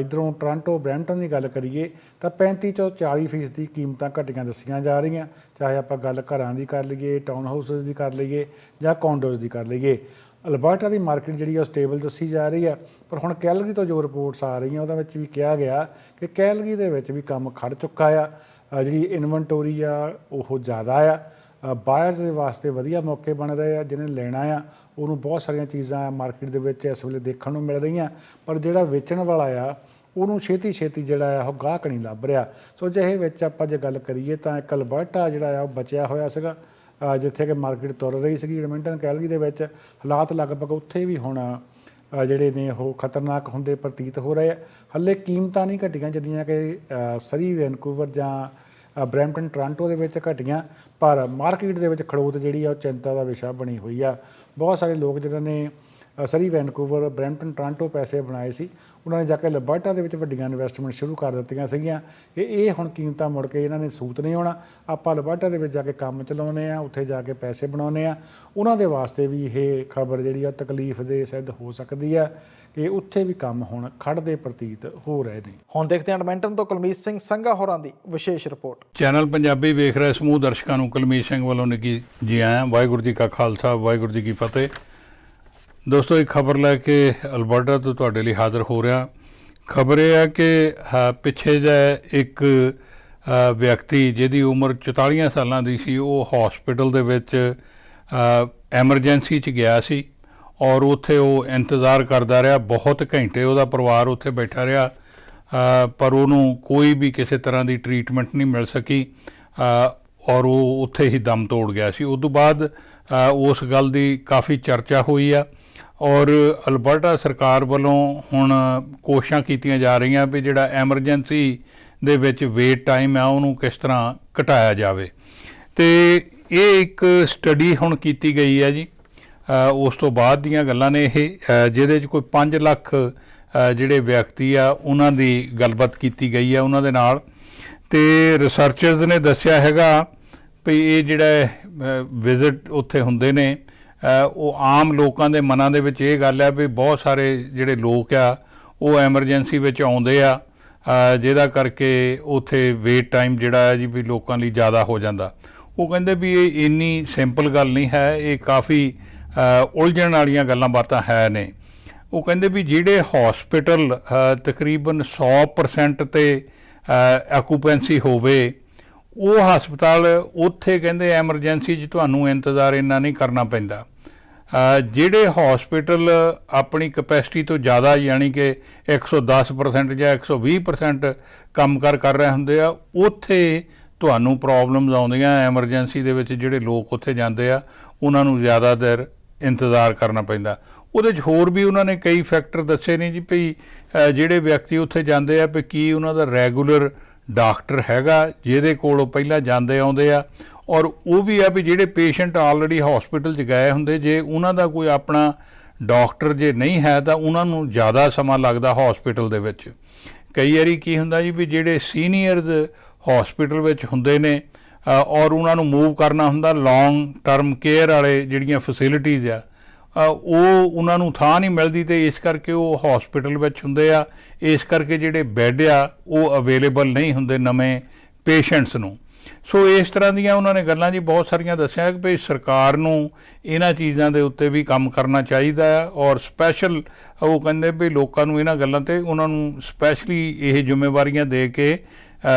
ਇੱਧਰੋਂ ਟੋਰਾਂਟੋ ਬਰੈਂਪਟਨ ਦੀ ਗੱਲ ਕਰੀਏ, ਤਾਂ 35 ਤੋਂ 40 ਫੀਸ ਦੀ ਕੀਮਤਾਂ ਘਟੀਆਂ ਦੱਸੀਆਂ ਜਾ ਰਹੀਆਂ। ਚਾਹੇ ਆਪਾਂ ਗੱਲ ਘਰਾਂ ਦੀ ਕਰ ਲਈਏ ਟਾਊਨ ਹਾਊਸਸ ਦੀ ਕਰ ਲਈਏ ਜਾਂ ਕੌਂਡੋਜ਼ ਦੀ ਕਰ ਲਈਏ। ਅਲਬਰਟਾ ਦੀ ਮਾਰਕੀਟ ਜਿਹੜੀ ਆ ਉਹ ਸਟੇਬਲ ਦੱਸੀ ਜਾ ਰਹੀ ਆ। ਪਰ ਹੁਣ ਕੈਲਗਰੀ ਤੋਂ ਜੋ ਰਿਪੋਰਟਸ ਆ ਰਹੀਆਂ, ਉਹਦੇ ਵਿੱਚ ਵੀ ਕਿਹਾ ਗਿਆ ਕਿ ਕੈਲਗਰੀ ਦੇ ਵਿੱਚ ਵੀ ਕੰਮ ਖੜ ਚੁੱਕਾ ਆ। ਜਿਹੜੀ ਇਨਵੈਂਟੋਰੀ ਆ, ਉਹ ਜ਼ਿਆਦਾ ਆ। ਬਾਇਰਸ ਦੇ ਵਾਸਤੇ ਵਧੀਆ ਮੌਕੇ ਬਣ ਰਹੇ ਆ, ਜਿਹਨੇ ਲੈਣਾ ਆ ਉਹਨੂੰ ਬਹੁਤ ਸਾਰੀਆਂ ਚੀਜ਼ਾਂ ਮਾਰਕੀਟ ਦੇ ਵਿੱਚ ਇਸ ਵੇਲੇ ਦੇਖਣ ਨੂੰ ਮਿਲ ਰਹੀਆਂ। ਪਰ ਜਿਹੜਾ ਵੇਚਣ ਵਾਲਾ ਆ, ਉਹਨੂੰ ਛੇਤੀ ਛੇਤੀ ਜਿਹੜਾ ਆ, ਉਹ ਗਾਹਕ ਨਹੀਂ ਲੱਭ ਰਿਹਾ। ਸੋ ਜਿਹੇ ਵਿੱਚ ਆਪਾਂ ਜੇ ਗੱਲ ਕਰੀਏ ਤਾਂ ਇੱਕ ਅਲਬਰਟਾ ਜਿਹੜਾ ਆ, ਉਹ ਬਚਿਆ ਹੋਇਆ ਸੀਗਾ ਜਿੱਥੇ ਕਿ ਮਾਰਕੀਟ ਤੁਰ ਰਹੀ ਸੀਗੀ ਐਡਮਿੰਟਨ ਕੈਲਗਰੀ ਦੇ ਵਿੱਚ। ਹਾਲਾਤ ਲਗਭਗ ਉੱਥੇ ਵੀ ਹੁਣ ਜਿਹੜੇ ਨੇ ਉਹ ਖਤਰਨਾਕ ਹੁੰਦੇ ਪ੍ਰਤੀਤ ਹੋ ਰਹੇ ਆ। ਹੱਲੇ ਕੀਮਤਾਂ ਨਹੀਂ ਘਟੀਆਂ, ਜਿੰਨੀਆਂ ਕਿ ਸਰੀ, ਵੈਨਕੂਵਰ ਜਾਂ ਬਰੈਂਪਟਨ, ਟੋਰਾਂਟੋ ਦੇ ਵਿੱਚ ਘਟੀਆਂ, ਪਰ ਮਾਰਕੀਟ ਦੇ ਵਿੱਚ ਖੜੋਤ ਜਿਹੜੀ ਆ, ਉਹ ਚਿੰਤਾ ਦਾ ਵਿਸ਼ਾ ਬਣੀ ਹੋਈ ਆ। ਬਹੁਤ ਸਾਰੇ ਲੋਕ ਜਿਹਨਾਂ ਨੇ ਸਰੀ ਵੈਨਕੂਵਰ ਬਰੈਂਪਟਨ ਟੋਰਾਂਟੋ ਪੈਸੇ ਬਣਾਏ ਸੀ। ਉਹਨਾਂ ਨੇ ਜਾ ਕੇ ਲਬਰਟਾ ਦੇ ਵਿੱਚ ਵੱਡੀਆਂ ਇਨਵੈਸਟਮੈਂਟ ਸ਼ੁਰੂ ਕਰ ਦਿੱਤੀਆਂ ਸੀਗੀਆਂ। ਕਿ ਇਹ ਹੁਣ ਕੀਮਤਾਂ ਮੁੜ ਕੇ ਇਹਨਾਂ ਨੇ ਸੂਤ ਨਹੀਂ ਹੋਣਾ। ਆਪਾਂ ਲਬਰਟਾ ਦੇ ਵਿੱਚ ਜਾ ਕੇ ਕੰਮ ਚਲਾਉਨੇ ਆ ਉੱਥੇ ਜਾ ਕੇ ਪੈਸੇ ਬਣਾਉਨੇ ਆ ਉਹਨਾਂ ਦੇ ਵਾਸਤੇ ਵੀ ਇਹ ਖਬਰ ਜਿਹੜੀ ਆ ਤਕਲੀਫ ਦੇ ਸਿੱਧ ਹੋ ਸਕਦੀ ਆ ਕਿ ਉੱਥੇ ਵੀ ਕੰਮ ਹੁਣ ਖੜਦੇ ਪ੍ਰਤੀਤ ਹੋ ਰਹੇ ਨੇ।
ਹੁਣ ਦੇਖਦੇ ਹਾਂ ਐਡਮਿੰਟਨ ਤੋਂ ਕੁਲਮੀਤ ਸਿੰਘ ਸੰਘਾ ਹੋਰਾਂ ਦੀ ਵਿਸ਼ੇਸ਼ ਰਿਪੋਰਟ।
ਚੈਨਲ ਪੰਜਾਬੀ ਵੇਖ ਰਹੇ ਸਮੂਹ ਦਰਸ਼ਕਾਂ ਨੂੰ ਕੁਲਮੀਤ ਸਿੰਘ ਵੱਲੋਂ ਨਿੱਘੀ ਜੀ ਆਇਆਂ ਵਾਹਿਗੁਰੂ ਜੀ ਕਾ ਖਾਲਸਾ ਵਾਹਿਗੁਰੂ ਜੀ ਕੀ ਫਤਿਹ। ਦੋਸਤੋ, ਇੱਕ ਖਬਰ ਲੈ ਕੇ ਅਲਬਰਟਾ ਤੋਂ ਤੁਹਾਡੇ ਲਈ ਹਾਜ਼ਰ ਹੋ ਰਿਹਾ। ਖਬਰ ਇਹ ਹੈ ਕਿ ਪਿੱਛੇ ਜਿਹੇ ਇੱਕ ਵਿਅਕਤੀ ਜਿਹਦੀ ਉਮਰ 44 ਸਾਲਾਂ ਦੀ ਸੀ, ਉਹ ਹਸਪੀਟਲ ਦੇ ਵਿੱਚ ਐਮਰਜੈਂਸੀ 'ਚ ਗਿਆ ਸੀ ਔਰ ਉੱਥੇ ਉਹ ਇੰਤਜ਼ਾਰ ਕਰਦਾ ਰਿਹਾ। ਬਹੁਤ ਘੰਟੇ ਉਹਦਾ ਪਰਿਵਾਰ ਉੱਥੇ ਬੈਠਾ ਰਿਹਾ ਪਰ ਉਹਨੂੰ ਕੋਈ ਵੀ ਕਿਸੇ ਤਰ੍ਹਾਂ ਦੀ ਟ੍ਰੀਟਮੈਂਟ ਨਹੀਂ ਮਿਲ ਸਕੀ ਔਰ ਉਹ ਉੱਥੇ ਹੀ ਦਮ ਤੋੜ ਗਿਆ ਸੀ। ਉਸ ਤੋਂ ਬਾਅਦ ਉਸ ਗੱਲ ਦੀ ਕਾਫੀ ਚਰਚਾ ਹੋਈ ਆ। ਔਰ ਅਲਬਰਟਾ ਸਰਕਾਰ ਵੱਲੋਂ ਹੁਣ ਕੋਸ਼ਿਸ਼ਾਂ ਕੀਤੀਆਂ ਜਾ ਰਹੀਆਂ ਵੀ ਜਿਹੜਾ ਐਮਰਜੈਂਸੀ ਦੇ ਵਿੱਚ ਵੇਟ ਟਾਈਮ ਆ, ਉਹਨੂੰ ਕਿਸ ਤਰ੍ਹਾਂ ਘਟਾਇਆ ਜਾਵੇ। ਤੇ ਇਹ ਇੱਕ ਸਟੱਡੀ ਹੁਣ ਕੀਤੀ ਗਈ ਹੈ ਜੀ। ਉਸ ਤੋਂ ਬਾਅਦ ਦੀਆਂ ਗੱਲਾਂ ਨੇ ਇਹ ਜਿਹਦੇ 'ਚ ਕੋਈ 5 ਲੱਖ ਜਿਹੜੇ ਵਿਅਕਤੀ ਆ, ਉਹਨਾਂ ਦੀ ਗੱਲਬਾਤ ਕੀਤੀ ਗਈ ਆ ਉਹਨਾਂ ਦੇ ਨਾਲ। ਤੇ ਰਿਸਰਚਰਸ ਨੇ ਦੱਸਿਆ ਹੈਗਾ ਵੀ ਇਹ ਜਿਹੜਾ ਵਿਜ਼ਿਟ ਉੱਥੇ ਹੁੰਦੇ ਨੇ ਉਹ ਆਮ ਲੋਕਾਂ ਦੇ ਮਨਾਂ ਦੇ ਵਿੱਚ ਇਹ ਗੱਲ ਹੈ ਵੀ ਬਹੁਤ ਸਾਰੇ ਜਿਹੜੇ ਲੋਕ ਆ, ਉਹ ਐਮਰਜੈਂਸੀ ਵਿੱਚ ਆਉਂਦੇ ਆ ਜਿਹਦਾ ਕਰਕੇ ਉੱਥੇ ਵੇਟ ਟਾਈਮ ਜਿਹੜਾ ਹੈ ਜੀ ਵੀ ਲੋਕਾਂ ਲਈ ਜ਼ਿਆਦਾ ਹੋ ਜਾਂਦਾ। ਉਹ ਕਹਿੰਦੇ ਵੀ ਇਹ ਇੰਨੀ ਸਿੰਪਲ ਗੱਲ ਨਹੀਂ ਹੈ, ਇਹ ਕਾਫੀ ਉਲਝਣ ਵਾਲੀਆਂ ਗੱਲਾਂ ਬਾਤਾਂ ਹੈ ਨੇ। ਉਹ ਕਹਿੰਦੇ ਵੀ ਜਿਹੜੇ ਹਸਪੀਟਲ ਤਕਰੀਬਨ 100% ਤੇ ਐਕੂਪੈਂਸੀ ਹੋਵੇ ਉਹ ਹਸਪਤਾਲ ਉੱਥੇ ਕਹਿੰਦੇ ਐਮਰਜੈਂਸੀ 'ਚ ਤੁਹਾਨੂੰ ਇੰਤਜ਼ਾਰ ਇੰਨਾ ਨਹੀਂ ਕਰਨਾ ਪੈਂਦਾ। ਜਿਹੜੇ ਹਸਪੀਟਲ ਆਪਣੀ ਕਪੈਸਿਟੀ ਤੋਂ ਜ਼ਿਆਦਾ ਯਾਨੀ ਕਿ 110% ਜਾਂ 120% ਕੰਮ ਕਰ ਕਰ ਰਹੇ ਹੁੰਦੇ ਆ, ਉੱਥੇ ਤੁਹਾਨੂੰ ਪ੍ਰੋਬਲਮਸ ਆਉਂਦੀਆਂ ਐਮਰਜੈਂਸੀ ਦੇ ਵਿੱਚ ਜਿਹੜੇ ਲੋਕ ਉੱਥੇ ਜਾਂਦੇ ਆ, ਉਹਨਾਂ ਨੂੰ ਜ਼ਿਆਦਾ ਦੇਰ ਇੰਤਜ਼ਾਰ ਕਰਨਾ ਪੈਂਦਾ। ਉਹਦੇ 'ਚ ਹੋਰ ਵੀ ਉਹਨਾਂ ਨੇ ਕਈ ਫੈਕਟਰ ਦੱਸੇ ਨੇ ਜੀ ਭਈ ਜਿਹੜੇ ਵਿਅਕਤੀ ਉੱਥੇ ਜਾਂਦੇ ਆ ਵੀ ਕੀ ਉਹਨਾਂ ਦਾ ਰੈਗੂਲਰ ਡਾਕਟਰ ਹੈਗਾ, ਜਿਹਦੇ ਕੋਲ ਉਹ ਪਹਿਲਾਂ ਜਾਂਦੇ ਆਉਂਦੇ ਆ, ਔਰ ਉਹ ਵੀ ਆ ਵੀ ਜਿਹੜੇ ਪੇਸ਼ੈਂਟ ਆਲਰੇਡੀ ਹਸਪੀਟਲ 'ਚ ਗਏ ਹੁੰਦੇ, ਜੇ ਉਹਨਾਂ ਦਾ ਕੋਈ ਆਪਣਾ ਡਾਕਟਰ ਜੇ ਨਹੀਂ ਹੈ, ਤਾਂ ਉਹਨਾਂ ਨੂੰ ਜ਼ਿਆਦਾ ਸਮਾਂ ਲੱਗਦਾ ਹਸਪੀਟਲ ਦੇ ਵਿੱਚ। ਕਈ ਵਾਰੀ ਕੀ ਹੁੰਦਾ ਜੀ ਵੀ ਜਿਹੜੇ ਸੀਨੀਅਰਸ ਹਸਪੀਟਲ ਵਿੱਚ ਹੁੰਦੇ ਨੇ ਔਰ ਉਹਨਾਂ ਨੂੰ ਮੂਵ ਕਰਨਾ ਹੁੰਦਾ ਲੌਂਗ ਟਰਮ ਕੇਅਰ ਵਾਲੇ ਜਿਹੜੀਆਂ ਫੈਸਿਲਿਟੀਜ਼ ਆ ਉਹ ਉਹਨਾਂ ਨੂੰ ਥਾਂ ਨਹੀਂ ਮਿਲਦੀ ਤੇ ਇਸ ਕਰਕੇ ਉਹ ਹਸਪੀਟਲ ਵਿੱਚ ਹੁੰਦੇ ਆ। ਇਸ ਕਰਕੇ ਜਿਹੜੇ ਬੈੱਡ ਆ, ਉਹ ਅਵੇਲੇਬਲ ਨਹੀਂ ਹੁੰਦੇ ਨਵੇਂ ਪੇਸ਼ੈਂਟਸ ਨੂੰ। ਸੋ ਇਸ ਤਰ੍ਹਾਂ ਦੀਆਂ ਉਹਨਾਂ ਨੇ ਗੱਲਾਂ ਜੀ ਬਹੁਤ ਸਾਰੀਆਂ ਦੱਸਿਆ ਕਿ ਭਈ ਸਰਕਾਰ ਨੂੰ ਇਹਨਾਂ ਚੀਜ਼ਾਂ ਦੇ ਉੱਤੇ ਵੀ ਕੰਮ ਕਰਨਾ ਚਾਹੀਦਾ ਹੈ ਔਰ ਸਪੈਸ਼ਲ ਉਹ ਕਹਿੰਦੇ ਵੀ ਲੋਕਾਂ ਨੂੰ ਇਹਨਾਂ ਗੱਲਾਂ ਤੇ ਉਹਨਾਂ ਨੂੰ ਸਪੈਸ਼ਲੀ ਇਹ ਜ਼ਿੰਮੇਵਾਰੀਆਂ ਦੇ ਕੇ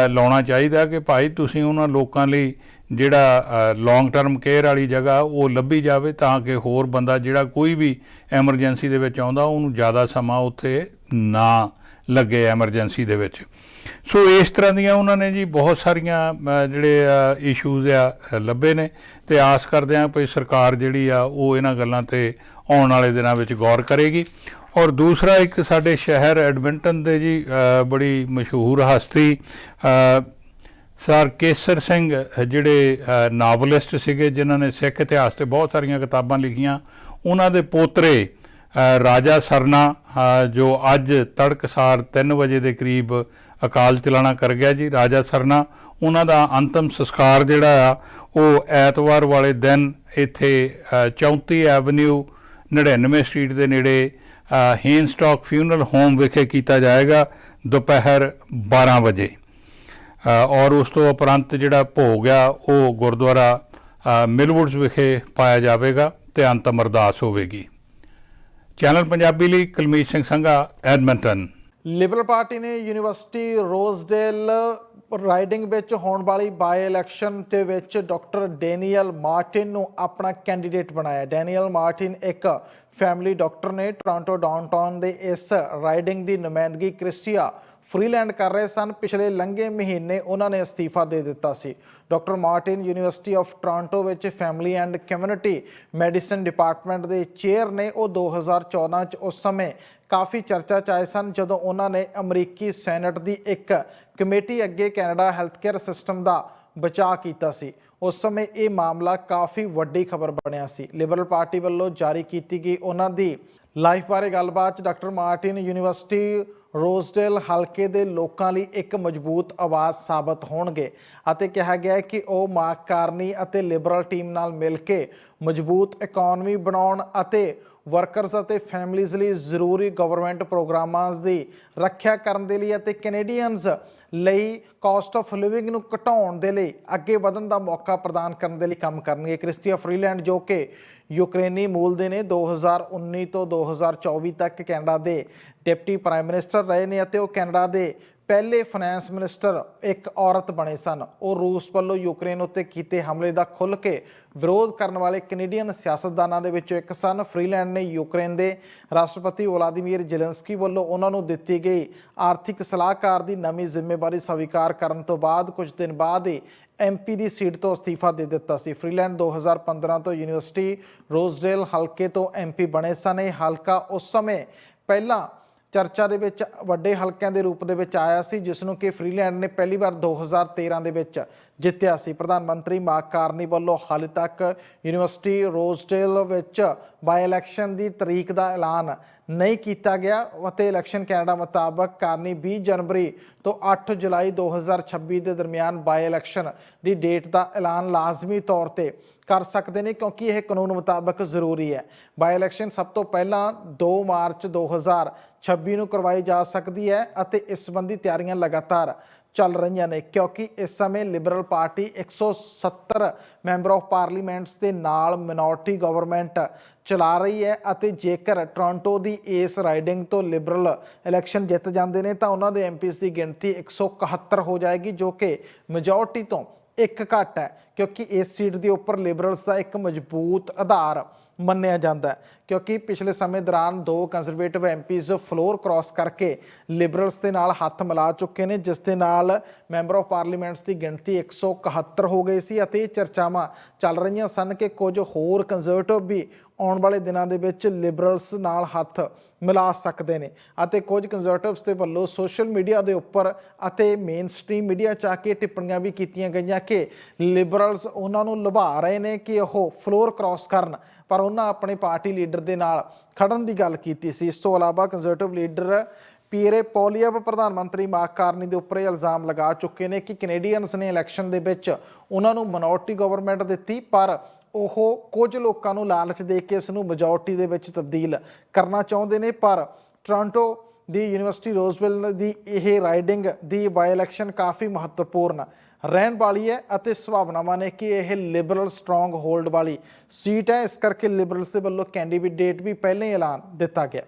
ਲਾਉਣਾ ਚਾਹੀਦਾ ਕਿ ਭਾਈ ਤੁਸੀਂ ਉਹਨਾਂ ਲੋਕਾਂ ਲਈ ਜਿਹੜਾ ਲੌਂਗ ਟਰਮ ਕੇਅਰ ਵਾਲੀ ਜਗ੍ਹਾ ਉਹ ਲੱਭੀ ਜਾਵੇ ਤਾਂ ਕਿ ਹੋਰ ਬੰਦਾ ਜਿਹੜਾ ਕੋਈ ਵੀ ਐਮਰਜੈਂਸੀ ਦੇ ਵਿੱਚ ਆਉਂਦਾ, ਉਹਨੂੰ ਜ਼ਿਆਦਾ ਸਮਾਂ ਉੱਥੇ ਨਾ ਲੱਗੇ ਐਮਰਜੈਂਸੀ ਦੇ ਵਿੱਚ। ਸੋ ਇਸ ਤਰ੍ਹਾਂ ਦੀਆਂ ਉਹਨਾਂ ਨੇ ਜੀ ਬਹੁਤ ਸਾਰੀਆਂ ਜਿਹੜੇ ਇਸ਼ੂਜ਼ ਆ ਲੱਭੇ ਨੇ ਤੇ ਆਸ ਕਰਦੇ ਹਾਂ ਭਈ ਸਰਕਾਰ ਜਿਹੜੀ ਆ ਉਹ ਇਹਨਾਂ ਗੱਲਾਂ ਤੇ ਆਉਣ ਵਾਲੇ ਦਿਨਾਂ ਵਿੱਚ ਗੌਰ ਕਰੇਗੀ। ਔਰ ਦੂਸਰਾ ਇੱਕ ਸਾਡੇ ਸ਼ਹਿਰ ਐਡਮਿੰਟਨ ਦੇ ਜੀ ਬੜੀ ਮਸ਼ਹੂਰ ਹਸਤੀ ਸਰ ਕੇਸਰ ਸਿੰਘ ਜਿਹੜੇ ਨਾਵਲਿਸਟ ਸੀਗੇ ਜਿਨ੍ਹਾਂ ਨੇ ਸਿੱਖ ਇਤਿਹਾਸ ਤੇ ਬਹੁਤ ਸਾਰੀਆਂ ਕਿਤਾਬਾਂ ਲਿਖੀਆਂ ਉਹਨਾਂ ਦੇ ਪੋਤਰੇ ਰਾਜਾ ਸਰਨਾ ਜੋ ਅੱਜ ਤੜਕਸਾਰ 3 ਵਜੇ ਦੇ ਕਰੀਬ ਅਕਾਲ ਚਲਾਣਾ ਕਰ ਗਿਆ ਜੀ ਰਾਜਾ ਸਰਨਾ ਉਹਨਾਂ ਦਾ ਅੰਤਮ ਸੰਸਕਾਰ ਜਿਹੜਾ ਆ ਉਹ ਐਤਵਾਰ ਵਾਲੇ ਦਿਨ ਇੱਥੇ ਅ, 34 ਐਵਨਿਊ 99 ਸਟਰੀਟ ਦੇ ਨੇੜੇ ਅ, ਹੇਨਸਟਾਕ ਫਿਊਨਰਲ ਹੋਮ ਵਿਖੇ ਕੀਤਾ ਜਾਏਗਾ ਦੁਪਹਿਰ 12 ਵਜੇ। ਔਰ ਉਸ ਤੋਂ ਉਪਰੰਤ ਜਿਹੜਾ ਭੋਗ ਆ ਉਹ ਗੁਰਦੁਆਰਾ ਅ, ਮਿਲਵੁੱਡਸ ਵਿਖੇ ਪਾਇਆ ਜਾਵੇਗਾ ਤੇ ਅੰਤਮ ਅਰਦਾਸ ਹੋਵੇਗੀ। ਚੈਨਲ ਪੰਜਾਬੀ ਲਈ Kulmeet Singh Sangha Edmonton.
Liberal party ਨੇ ਯੂਨੀਵਰਸਿਟੀ ਰੋਜ਼ਡੇਲ ਰਾਈਡਿੰਗ ਵਿੱਚ ਹੋਣ ਵਾਲੀ ਬਾਈ ਇਲੈਕਸ਼ਨ ਦੇ ਵਿੱਚ ਡਾਕਟਰ ਡੈਨੀਅਲ ਮਾਰਟਿਨ ਨੂੰ ਆਪਣਾ ਕੈਂਡੀਡੇਟ ਬਣਾਇਆ। ਡੈਨੀਅਲ ਮਾਰਟਿਨ ਇੱਕ ਫੈਮਿਲੀ ਡਾਕਟਰ ਨੇ ਟੋਰਾਂਟੋ ਡਾਊਨਟਾਊਨ ਦੇ ਇਸ ਰਾਈਡਿੰਗ ਦੀ ਨੁਮਾਇੰਦਗੀ ਕ੍ਰਿਸਟੀਆ ਫ੍ਰੀਲੈਂਡ ਕਰ ਰਹੇ ਸਨ। ਪਿਛਲੇ ਲੰਘੇ ਮਹੀਨੇ ਉਹਨਾਂ ਨੇ ਅਸਤੀਫਾ ਦੇ ਦਿੱਤਾ ਸੀ। Doctor Martin University of Toronto ਵਿੱਚ family and community medicine department ਦੇ ਚੇਅਰ ਨੇ ਉਹ 2014 ਚ ਉਸ ਸਮੇਂ ਕਾਫੀ ਚਰਚਾ ਚ ਆਏ ਸਨ, ਜਦੋਂ ਉਹਨਾਂ ਨੇ ਅਮਰੀਕੀ ਸੈਨੇਟ ਦੀ ਇੱਕ ਕਮੇਟੀ ਅੱਗੇ ਕੈਨੇਡਾ ਹੈਲਥਕੇਅਰ ਸਿਸਟਮ ਦਾ ਬਚਾਅ ਕੀਤਾ ਸੀ। ਉਸ ਸਮੇਂ ਇਹ ਮਾਮਲਾ ਕਾਫੀ ਵੱਡੀ ਖਬਰ ਬਣਿਆ ਸੀ। ਲਿਬਰਲ ਪਾਰਟੀ ਵੱਲੋਂ ਜਾਰੀ ਕੀਤੀ ਗਈ ਉਹਨਾਂ ਦੀ ਲਾਈਫ ਬਾਰੇ ਗੱਲਬਾਤ 'ਚ ਡਾਕਟਰ ਮਾਰਟਿਨ ਯੂਨੀਵਰਸਿਟੀ ਰੋਸਡੇਲ ਹਲਕੇ ਦੇ ਲੋਕਾਂ ਲਈ ਇੱਕ ਮਜ਼ਬੂਤ ਆਵਾਜ਼ ਸਾਬਤ ਹੋਣਗੇ ਅਤੇ ਕਿਹਾ ਗਿਆ ਹੈ ਕਿ ਉਹ ਮਾਰਕ ਕਾਰਨੀ ਅਤੇ ਲਿਬਰਲ ਟੀਮ ਨਾਲ ਮਿਲ ਕੇ ਮਜ਼ਬੂਤ ਇਕਨੋਮੀ ਬਣਾਉਣ ਅਤੇ ਵਰਕਰਸ ਅਤੇ ਫੈਮਿਲੀਜ਼ ਲਈ ਜ਼ਰੂਰੀ ਗਵਰਨਮੈਂਟ ਪ੍ਰੋਗਰਾਮਾਂ ਦੀ ਰੱਖਿਆ ਕਰਨ ਦੇ ਲਈ ਅਤੇ ਕੈਨੇਡੀਅਨਸ ਲਈ ਕਾਸਟ ਆਫ ਲਿਵਿੰਗ ਨੂੰ ਘਟਾਉਣ ਦੇ ਲਈ, ਅੱਗੇ ਵਧਣ ਦਾ ਮੌਕਾ ਪ੍ਰਦਾਨ ਕਰਨ ਦੇ ਲਈ ਕੰਮ ਕਰਨਗੇ। ਕ੍ਰਿਸਟੀਆ ਫਰੀਲੈਂਡ ਜੋ ਕਿ ਯੂਕਰੇਨੀ ਮੂਲ ਦੇ ਨੇ 2019 ਤੋਂ 2024 ਤੱਕ ਕੈਨੇਡਾ ਦੇ ਡਿਪਟੀ ਪ੍ਰਾਈਮ ਮਿਨਿਸਟਰ ਰਹੇ ਨੇ ਅਤੇ ਉਹ ਕੈਨੇਡਾ ਦੇ ਪਹਿਲੇ ਫਾਈਨੈਂਸ ਮਿਨਿਸਟਰ ਇੱਕ ਔਰਤ ਬਣੇ ਸਨ। ਉਹ ਰੂਸ ਵੱਲੋਂ ਯੂਕਰੇਨ ਉੱਤੇ ਕੀਤੇ ਹਮਲੇ ਦਾ ਖੁੱਲ੍ਹ ਕੇ ਵਿਰੋਧ ਕਰਨ ਵਾਲੇ ਕੈਨੇਡੀਅਨ ਸਿਆਸਤਦਾਨਾਂ ਦੇ ਵਿੱਚੋਂ ਇੱਕ ਸਨ। ਫਰੀਲੈਂਡ ਨੇ ਯੂਕਰੇਨ ਦੇ ਰਾਸ਼ਟਰਪਤੀ ਵਲਾਦੀਮੀਰ ਜ਼ੈਲੈਂਸਕੀ ਵੱਲੋਂ ਉਹਨਾਂ ਨੂੰ ਦਿੱਤੀ ਗਈ ਆਰਥਿਕ ਸਲਾਹਕਾਰ ਦੀ ਨਵੀਂ ਜ਼ਿੰਮੇਵਾਰੀ ਸਵੀਕਾਰ ਕਰਨ ਤੋਂ ਬਾਅਦ ਕੁਝ ਦਿਨ ਬਾਅਦ ਹੀ ਐਮਪੀ ਦੀ ਸੀਟ ਤੋਂ ਅਸਤੀਫਾ ਦੇ ਦਿੱਤਾ ਸੀ। ਫਰੀਲੈਂਡ 2015 ਤੋਂ ਯੂਨੀਵਰਸਿਟੀ ਰੋਜ਼ਡੇਲ ਹਲਕੇ ਤੋਂ ਐਮਪੀ ਬਣੇ ਸਨ। ਇਹ ਹਲਕਾ ਉਸ ਸਮੇਂ ਪਹਿਲਾਂ ਚਰਚਾ ਦੇ ਵਿੱਚ ਵੱਡੇ ਹਲਕਿਆਂ ਦੇ ਰੂਪ ਦੇ ਵਿੱਚ ਆਇਆ ਸੀ, ਜਿਸ ਨੂੰ ਕਿ ਫਰੀਲੈਂਡ ਨੇ ਪਹਿਲੀ ਵਾਰ 2013 ਦੇ ਵਿੱਚ ਜਿੱਤਿਆ ਸੀ। ਪ੍ਰਧਾਨ ਮੰਤਰੀ ਮਾਰਕ ਕਾਰਨੀ ਵੱਲੋਂ ਹਾਲੇ ਤੱਕ ਯੂਨੀਵਰਸਿਟੀ ਰੋਜ਼ਡੇਲ ਵਿੱਚ ਬਾਈ ਇਲੈਕਸ਼ਨ ਦੀ ਤਰੀਕ ਦਾ ਐਲਾਨ ਨਹੀਂ ਕੀਤਾ ਗਿਆ ਅਤੇ ਇਲੈਕਸ਼ਨ ਕੈਨੇਡਾ ਮੁਤਾਬਕ ਕਾਰਨੀ 20 ਜਨਵਰੀ ਤੋਂ 8 ਜੁਲਾਈ 2026 ਦੇ ਦਰਮਿਆਨ ਬਾਈ ਇਲੈਕਸ਼ਨ ਦੀ ਡੇਟ ਦਾ ਐਲਾਨ ਲਾਜ਼ਮੀ ਤੌਰ ਤੇ ਕਰ ਸਕਦੇ ਨੇ ਕਿਉਂਕਿ ਇਹ ਕਾਨੂੰਨ ਮੁਤਾਬਕ ਜ਼ਰੂਰੀ ਹੈ। ਬਾਈ ਇਲੈਕਸ਼ਨ ਸਭ ਤੋਂ ਪਹਿਲਾਂ 2 ਮਾਰਚ 2026 ਨੂੰ ਕਰਵਾਈ ਜਾ ਸਕਦੀ ਹੈ ਅਤੇ ਇਸ ਸੰਬੰਧੀ ਤਿਆਰੀਆਂ ਲਗਾਤਾਰ ਚੱਲ ਰਹੀਆਂ ਨੇ, ਕਿਉਂਕਿ ਇਸ ਸਮੇਂ Liberal party 170 member of parliaments ਦੇ ਨਾਲ ਮਿਨੋਰਟੀ ਗਵਰਨਮੈਂਟ ਚਲਾ ਰਹੀ ਹੈ ਅਤੇ ਜੇਕਰ ਟੋਰਾਂਟੋ ਦੀ ਇਸ ਰਾਈਡਿੰਗ ਤੋਂ ਲਿਬਰਲ ਇਲੈਕਸ਼ਨ ਜਿੱਤ ਜਾਂਦੇ ਨੇ, ਤਾਂ ਉਹਨਾਂ ਦੇ ਐਮਪੀਸ ਦੀ ਗਿਣਤੀ 171 ਹੋ ਜਾਏਗੀ, ਜੋ ਕਿ ਮੈਜੋਰਟੀ ਤੋਂ ਇੱਕ ਘੱਟ ਹੈ, ਕਿਉਂਕਿ ਇਸ ਸੀਟ ਦੇ ਉੱਪਰ ਲਿਬਰਲਸ ਦਾ ਇੱਕ ਮਜ਼ਬੂਤ ਆਧਾਰ ਮੰਨਿਆ ਜਾਂਦਾ ਹੈ। ਕਿਉਂਕਿ ਪਿਛਲੇ ਸਮੇਂ ਦੌਰਾਨ ਦੋ ਕੰਜ਼ਰਵੇਟਿਵ ਐਮਪੀਜ਼ ਫਲੋਰ ਕ੍ਰਾਸ ਕਰਕੇ ਲਿਬਰਲਸ ਦੇ ਨਾਲ ਹੱਥ ਮਿਲਾ ਚੁੱਕੇ ਨੇ, ਜਿਸ ਦੇ ਨਾਲ ਮੈਂਬਰ ਆਫ ਪਾਰਲੀਮੈਂਟਸ ਦੀ ਗਿਣਤੀ 171 ਹੋ ਗਈ ਸੀ ਅਤੇ ਇਹ ਚਰਚਾਵਾਂ ਚੱਲ ਰਹੀਆਂ ਸਨ ਕਿ ਕੁਝ ਹੋਰ ਕੰਜ਼ਰਵੇਟਿਵ ਵੀ ਆਉਣ ਵਾਲੇ ਦਿਨਾਂ ਦੇ ਵਿੱਚ ਲਿਬਰਲਸ ਨਾਲ ਹੱਥ ਮਿਲਾ ਸਕਦੇ ਨੇ। ਅਤੇ ਕੁਝ ਕੰਜ਼ਰਵੇਟਿਵਸ ਦੇ ਵੱਲੋਂ ਸੋਸ਼ਲ ਮੀਡੀਆ ਦੇ ਉੱਪਰ ਅਤੇ ਮੇਨ ਸਟ੍ਰੀਮ ਮੀਡੀਆ ਚ ਆ ਕੇ ਟਿੱਪਣੀਆਂ ਵੀ ਕੀਤੀਆਂ ਗਈਆਂ ਕਿ ਲਿਬਰਲਸ ਉਹਨਾਂ ਨੂੰ ਲੁਭਾ ਰਹੇ ਨੇ ਕਿ ਉਹ ਫਲੋਰ ਕ੍ਰਾਸ ਕਰਨ। ਪਰ ਉਹਨਾਂ ਆਪਣੇ ਪਾਰਟੀ ਲੀਡਰ ਦੇ ਨਾਲ ਖੜਨ ਦੀ ਗੱਲ ਕੀਤੀ ਸੀ। ਇਸ ਤੋਂ ਇਲਾਵਾ ਕੰਜ਼ਰਵੇਟਿਵ ਲੀਡਰ ਪੀਰੇ ਪੋਲੀਅਬ, ਪ੍ਰਧਾਨ ਮੰਤਰੀ ਮਾਰਕ ਕਾਰਨੀ ਦੇ ਉੱਪਰ ਇਹ ਇਲਜ਼ਾਮ ਲਗਾ ਚੁੱਕੇ ਨੇ ਕਿ ਕੈਨੇਡੀਅਨਸ ਨੇ ਇਲੈਕਸ਼ਨ ਦੇ ਵਿੱਚ ਉਹਨਾਂ ਨੂੰ ਮਿਨੋਰਟੀ ਗਵਰਨਮੈਂਟ ਦਿੱਤੀ, ਪਰ ਉਹ ਕੁਝ ਲੋਕਾਂ ਨੂੰ ਲਾਲਚ ਦੇ ਕੇ ਇਸ ਨੂੰ ਮੈਜੋਰਟੀ ਦੇ ਵਿੱਚ ਤਬਦੀਲ ਕਰਨਾ ਚਾਹੁੰਦੇ ਨੇ, ਪਰ ਟੋਰਾਂਟੋ ਦੀ ਯੂਨੀਵਰਸਿਟੀ ਰੋਜ਼ਵਿਲ ਦੀ ਇਹ ਰਾਈਡਿੰਗ ਦੀ ਬਾਈ ਇਲੈਕਸ਼ਨ ਕਾਫੀ ਮਹੱਤਵਪੂਰਨ ਰਹਿਣ ਵਾਲੀ ਹੈ ਅਤੇ ਸੰਭਾਵਨਾਵਾਂ ਨੇ ਕਿ ਇਹ ਲਿਬਰਲ ਸਟਰੋਂਗ ਹੋਲਡ ਵਾਲੀ ਸੀਟ ਹੈ। ਇਸ ਕਰਕੇ ਲਿਬਰਲਸ ਦੇ ਵੱਲੋਂ ਕੈਂਡੀਡੇਟ ਵੀ ਪਹਿਲਾਂ ਹੀ ਐਲਾਨ ਦਿੱਤਾ ਗਿਆ।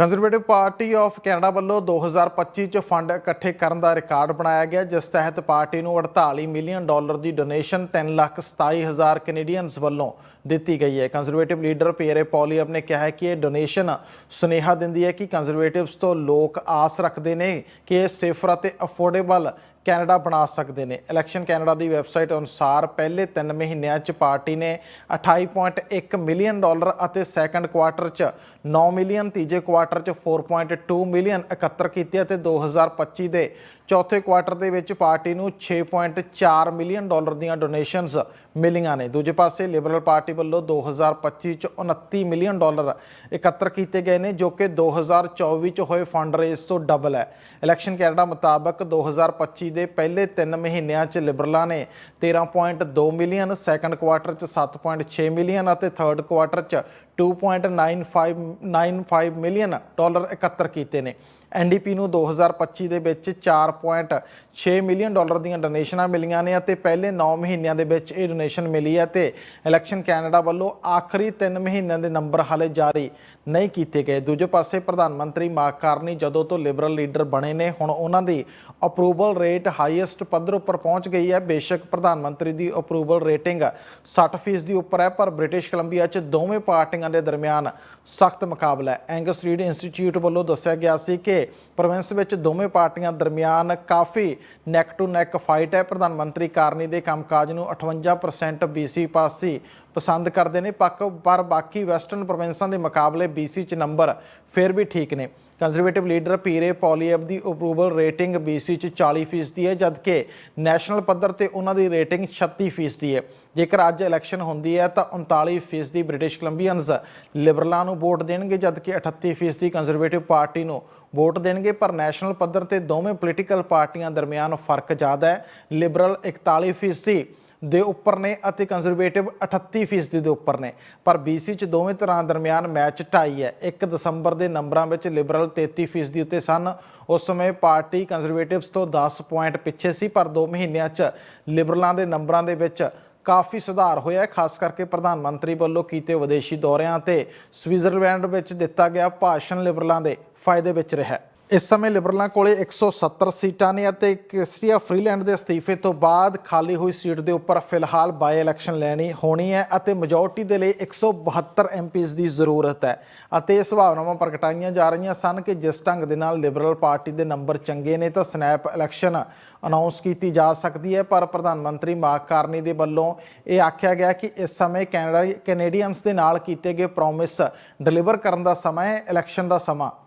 ਕੰਜ਼ਰਵੇਟਿਵ ਪਾਰਟੀ ਆਫ ਕੈਨੇਡਾ ਵੱਲੋਂ 2025 ਚ ਫੰਡ ਇਕੱਠੇ ਕਰਨ ਦਾ ਰਿਕਾਰਡ ਬਣਾਇਆ ਗਿਆ, ਜਿਸ ਤਹਿਤ ਪਾਰਟੀ ਨੂੰ 48 ਮਿਲੀਅਨ ਡਾਲਰ ਦੀ ਡੋਨੇਸ਼ਨ 3 ਲੱਖ 27 ਹਜ਼ਾਰ ਕੈਨੇਡੀਅਨਸ ਵੱਲੋਂ ਦਿੱਤੀ ਗਈ ਹੈ। ਕੰਜ਼ਰਵੇਟਿਵ ਲੀਡਰ ਪੀਅਰੇ ਪੌਲੀਅਬ ਨੇ ਕਿਹਾ ਹੈ ਕਿ ਇਹ ਡੋਨੇਸ਼ਨ ਸੁਨੇਹਾ ਦਿੰਦੀ ਹੈ ਕਿ ਕੰਜ਼ਰਵੇਟਿਵਸ ਤੋਂ ਲੋਕ ਆਸ ਰੱਖਦੇ ਨੇ ਕਿ ਇਹ ਸਿਫਰ ਅਤੇ ਅਫੋਰਡੇਬਲ ਕੈਨੇਡਾ ਬਣਾ ਸਕਦੇ ਨੇ। ਇਲੈਕਸ਼ਨ ਕੈਨੇਡਾ ਦੀ ਵੈਬਸਾਈਟ ਅਨੁਸਾਰ ਪਹਿਲੇ 3 ਮਹੀਨਿਆਂ 'ਚ ਪਾਰਟੀ ਨੇ 28.1 ਮਿਲੀਅਨ ਡਾਲਰ ਅਤੇ ਸੈਕੰਡ ਕੁਆਰਟਰ 'ਚ 9 ਮਿਲੀਅਨ, ਤੀਜੇ ਕੁਆਰਟਰ 'ਚ 4.2 ਮਿਲੀਅਨ ਇਕੱਤਰ ਕੀਤੇ ਅਤੇ 2025 ਦੇ ਚੌਥੇ ਕੁਆਰਟਰ ਦੇ ਵਿੱਚ ਪਾਰਟੀ ਨੂੰ 6.4 ਮਿਲੀਅਨ ਡਾਲਰ ਦੀਆਂ ਡੋਨੇਸ਼ਨਸ ਮਿਲੀਆਂ ਨੇ। ਦੂਜੇ ਪਾਸੇ ਲਿਬਰਲ ਪਾਰਟੀ ਵੱਲੋਂ 2025 ਚ 29 ਮਿਲੀਅਨ ਡਾਲਰ ਇਕੱਤਰ ਕੀਤੇ ਗਏ ਨੇ, ਜੋ ਕਿ 2024 ਚ ਹੋਏ ਫੰਡ ਰੇਜ਼ ਤੋਂ ਡਬਲ ਹੈ। ਇਲੈਕਸ਼ਨ ਕੈਨੇਡਾ ਮੁਤਾਬਕ 2025 ਦੇ ਪਹਿਲੇ 3 ਮਹੀਨਿਆਂ ਚ ਲਿਬਰਲਾਂ ਨੇ 13.2 ਮਿਲੀਅਨ, ਸੈਕੰਡ ਕੁਆਰਟਰ ਚ 7.6 ਮਿਲੀਅਨ ਅਤੇ ਥਰਡ ਕੁਆਰਟਰ ਚ 2.9595 ਮਿਲੀਅਨ ਡਾਲਰ ਇਕੱਤਰ ਕੀਤੇ ਨੇ। ਐਨਡੀਪੀ ਨੂੰ 2025 ਦੇ ਵਿੱਚ 4.6 ਮਿਲੀਅਨ ਡਾਲਰ ਦੀਆਂ ਡੋਨੇਸ਼ਨਾਂ ਮਿਲੀਆਂ ਨੇ ਅਤੇ ਪਹਿਲੇ 9 ਮਹੀਨਿਆਂ ਦੇ ਵਿੱਚ ਇਹ ਡੋਨੇਸ਼ਨ ਮਿਲੀ ਹੈ ਤੇ ਇਲੈਕਸ਼ਨ ਕੈਨੇਡਾ ਵੱਲੋਂ ਆਖਰੀ 3 ਮਹੀਨਿਆਂ ਦੇ ਨੰਬਰ ਹਾਲੇ ਜਾਰੀ ਨਹੀਂ ਕੀਤੇ ਗਏ। ਦੂਜੇ ਪਾਸੇ ਪ੍ਰਧਾਨ ਮੰਤਰੀ ਮਾਰਕ ਕਾਰਨੀ ਜਦੋਂ ਤੋਂ ਲਿਬਰਲ ਲੀਡਰ ਬਣੇ ਨੇ, ਹੁਣ ਉਹਨਾਂ ਦੀ ਅਪਰੂਵਲ ਰੇਟ ਹਾਈਐਸਟ ਪੱਧਰ ਉੱਪਰ ਪਹੁੰਚ ਗਈ ਹੈ। ਬੇਸ਼ੱਕ ਪ੍ਰਧਾਨ ਮੰਤਰੀ ਦੀ ਅਪਰੂਵਲ ਰੇਟਿੰਗ 60% ਦੀ ਉੱਪਰ ਹੈ, ਪਰ ਬ੍ਰਿਟਿਸ਼ ਕੋਲੰਬੀਆ 'ਚ ਦੋਵੇਂ ਪਾਰਟੀਆਂ ਦੇ ਦਰਮਿਆਨ ਸਖਤ ਮੁਕਾਬਲਾ ਹੈ। ਐਂਗਸ ਰੀਡ ਇੰਸਟੀਚਿਊਟ ਵੱਲੋਂ ਦੱਸਿਆ ਗਿਆ ਸੀ ਕਿ ਪ੍ਰੋਵਿੰਸ ਵਿੱਚ ਦੋਵੇਂ ਪਾਰਟੀਆਂ ਦਰਮਿਆਨ ਕਾਫੀ ਨੈਕ ਟੂ ਨੈਕ ਫਾਈਟ ਹੈ। ਪ੍ਰਧਾਨ ਮੰਤਰੀ ਕਾਰਨੀ ਦੇ ਕੰਮਕਾਜ ਨੂੰ 58% BC ਪਾਸੀ ਪਸੰਦ ਕਰਦੇ ਨੇ, ਪੱਕ, ਪਰ ਬਾਕੀ ਵੈਸਟਰਨ ਪ੍ਰੋਵਿੰਸਾਂ ਦੇ ਮੁਕਾਬਲੇ BC ਚ ਨੰਬਰ ਫਿਰ ਵੀ ਠੀਕ ਨੇ। ਕੰਜ਼ਰਵੇਟਿਵ ਲੀਡਰ ਪੀਰੇ ਪੋਲੀਅਬ ਦੀ ਅਪਰੂਵਲ ਰੇਟਿੰਗ BC ਚ 40% ਦੀ ਹੈ, ਜਦਕਿ ਨੈਸ਼ਨਲ ਪੱਧਰ ਤੇ ਉਹਨਾਂ ਦੀ ਰੇਟਿੰਗ 36% ਦੀ ਹੈ। ਜੇਕਰ ਅੱਜ ਇਲੈਕਸ਼ਨ ਹੁੰਦੀ ਹੈ, ਤਾਂ 39% ਦੀ ਬ੍ਰਿਟਿਸ਼ ਕੋਲੰਬੀਅਨਸ ਲਿਬਰਲਾਂ ਨੂੰ ਵੋਟ ਦੇਣਗੇ, ਜਦਕਿ 38% ਦੀ ਕੰਜ਼ਰਵੇਟਿਵ ਪਾਰਟੀ ਨੂੰ ਵੋਟ ਦੇਣਗੇ। ਪਰ ਨੈਸ਼ਨਲ ਪੱਧਰ ਤੇ ਦੋਵੇਂ ਪੋਲੀਟੀਕਲ ਪਾਰਟੀਆਂ ਦਰਮਿਆਨ ਫ਼ਰਕ ਜ਼ਿਆਦਾ ਹੈ। ਲਿਬਰਲ 41% ਦੇ ਦੇ ਉੱਪਰ ਨੇ ਅਤੇ ਕੰਜ਼ਰਵੇਟਿਵ 38% ਦੇ ਉੱਪਰ ਨੇ। ਪਰ BC ਚ ਦੋਵੇਂ ਤਰ੍ਹਾਂ ਦਰਮਿਆਨ ਮੈਚ ਢਾਈ ਹੈ। 1 ਦਸੰਬਰ ਦੇ ਨੰਬਰਾਂ ਵਿੱਚ ਲਿਬਰਲ 33% ਦੇ ਉੱਤੇ ਸਨ। ਉਸ ਸਮੇਂ ਪਾਰਟੀ ਕੰਜ਼ਰਵੇਟਿਵਸ ਤੋਂ 10 ਪੁਆਇੰਟ ਪਿੱਛੇ ਸੀ, ਪਰ 2 ਮਹੀਨਿਆਂ 'ਚ ਲਿਬਰਲਾਂ ਦੇ ਨੰਬਰਾਂ ਦੇ ਵਿੱਚ ਕਾਫੀ ਸੁਧਾਰ ਹੋਇਆ ਹੈ। ਖਾਸ ਕਰਕੇ ਪ੍ਰਧਾਨ ਮੰਤਰੀ ਵੱਲੋਂ ਕੀਤੇ ਵਿਦੇਸ਼ੀ ਦੌਰਿਆਂ ਤੇ ਸਵਿਟਜ਼ਰਲੈਂਡ ਵਿੱਚ ਦਿੱਤਾ ਗਿਆ ਭਾਸ਼ਣ ਲਿਬਰਲਾਂ ਦੇ ਫਾਇਦੇ ਵਿੱਚ ਰਿਹਾ ਹੈ। ਇਸ ਸਮੇਂ ਲਿਬਰਲਾਂ ਕੋਲੇ 170 ਸੀਟਾਂ ਨੇ ਅਤੇ ਕ੍ਰਿਸਟੀਆ ਫਰੀਲੈਂਡ ਦੇ ਅਸਤੀਫੇ ਤੋਂ ਬਾਅਦ ਖਾਲੀ ਹੋਈ ਸੀਟ ਦੇ ਉੱਪਰ ਫਿਲਹਾਲ ਬਾਈ ਇਲੈਕਸ਼ਨ ਲੈਣੀ ਹੋਣੀ ਹੈ ਅਤੇ ਮੈਜੋਰਟੀ ਦੇ ਲਈ 172 ਐਮਪੀਜ਼ ਦੀ ਜ਼ਰੂਰਤ ਹੈ। ਅਤੇ ਇਹ ਸੰਭਾਵਨਾਵਾਂ ਪ੍ਰਗਟਾਈਆਂ ਜਾ ਰਹੀਆਂ ਸਨ ਕਿ ਜਿਸ ਢੰਗ ਦੇ ਨਾਲ ਲਿਬਰਲ ਪਾਰਟੀ ਦੇ ਨੰਬਰ ਚੰਗੇ ਨੇ ਤਾਂ ਸਨੈਪ ਇਲੈਕਸ਼ਨ ਅਨਾਉਂਸ ਕੀਤੀ ਜਾ ਸਕਦੀ ਹੈ, ਪਰ ਪ੍ਰਧਾਨ ਮੰਤਰੀ ਮਾਰਕ ਕਾਰਨੀ ਦੇ ਵੱਲੋਂ ਇਹ ਆਖਿਆ ਗਿਆ ਕਿ ਇਸ ਸਮੇਂ ਕੈਨੇਡਾ ਕੈਨੇਡੀਅਨਸ ਦੇ ਨਾਲ ਕੀਤੇ ਗਏ ਪ੍ਰੋਮਿਸ ਡਿਲੀਵਰ ਕਰਨ ਦਾ ਸਮਾਂ ਹੈ, ਇਲੈਕਸ਼ਨ ਦਾ ਸਮਾਂ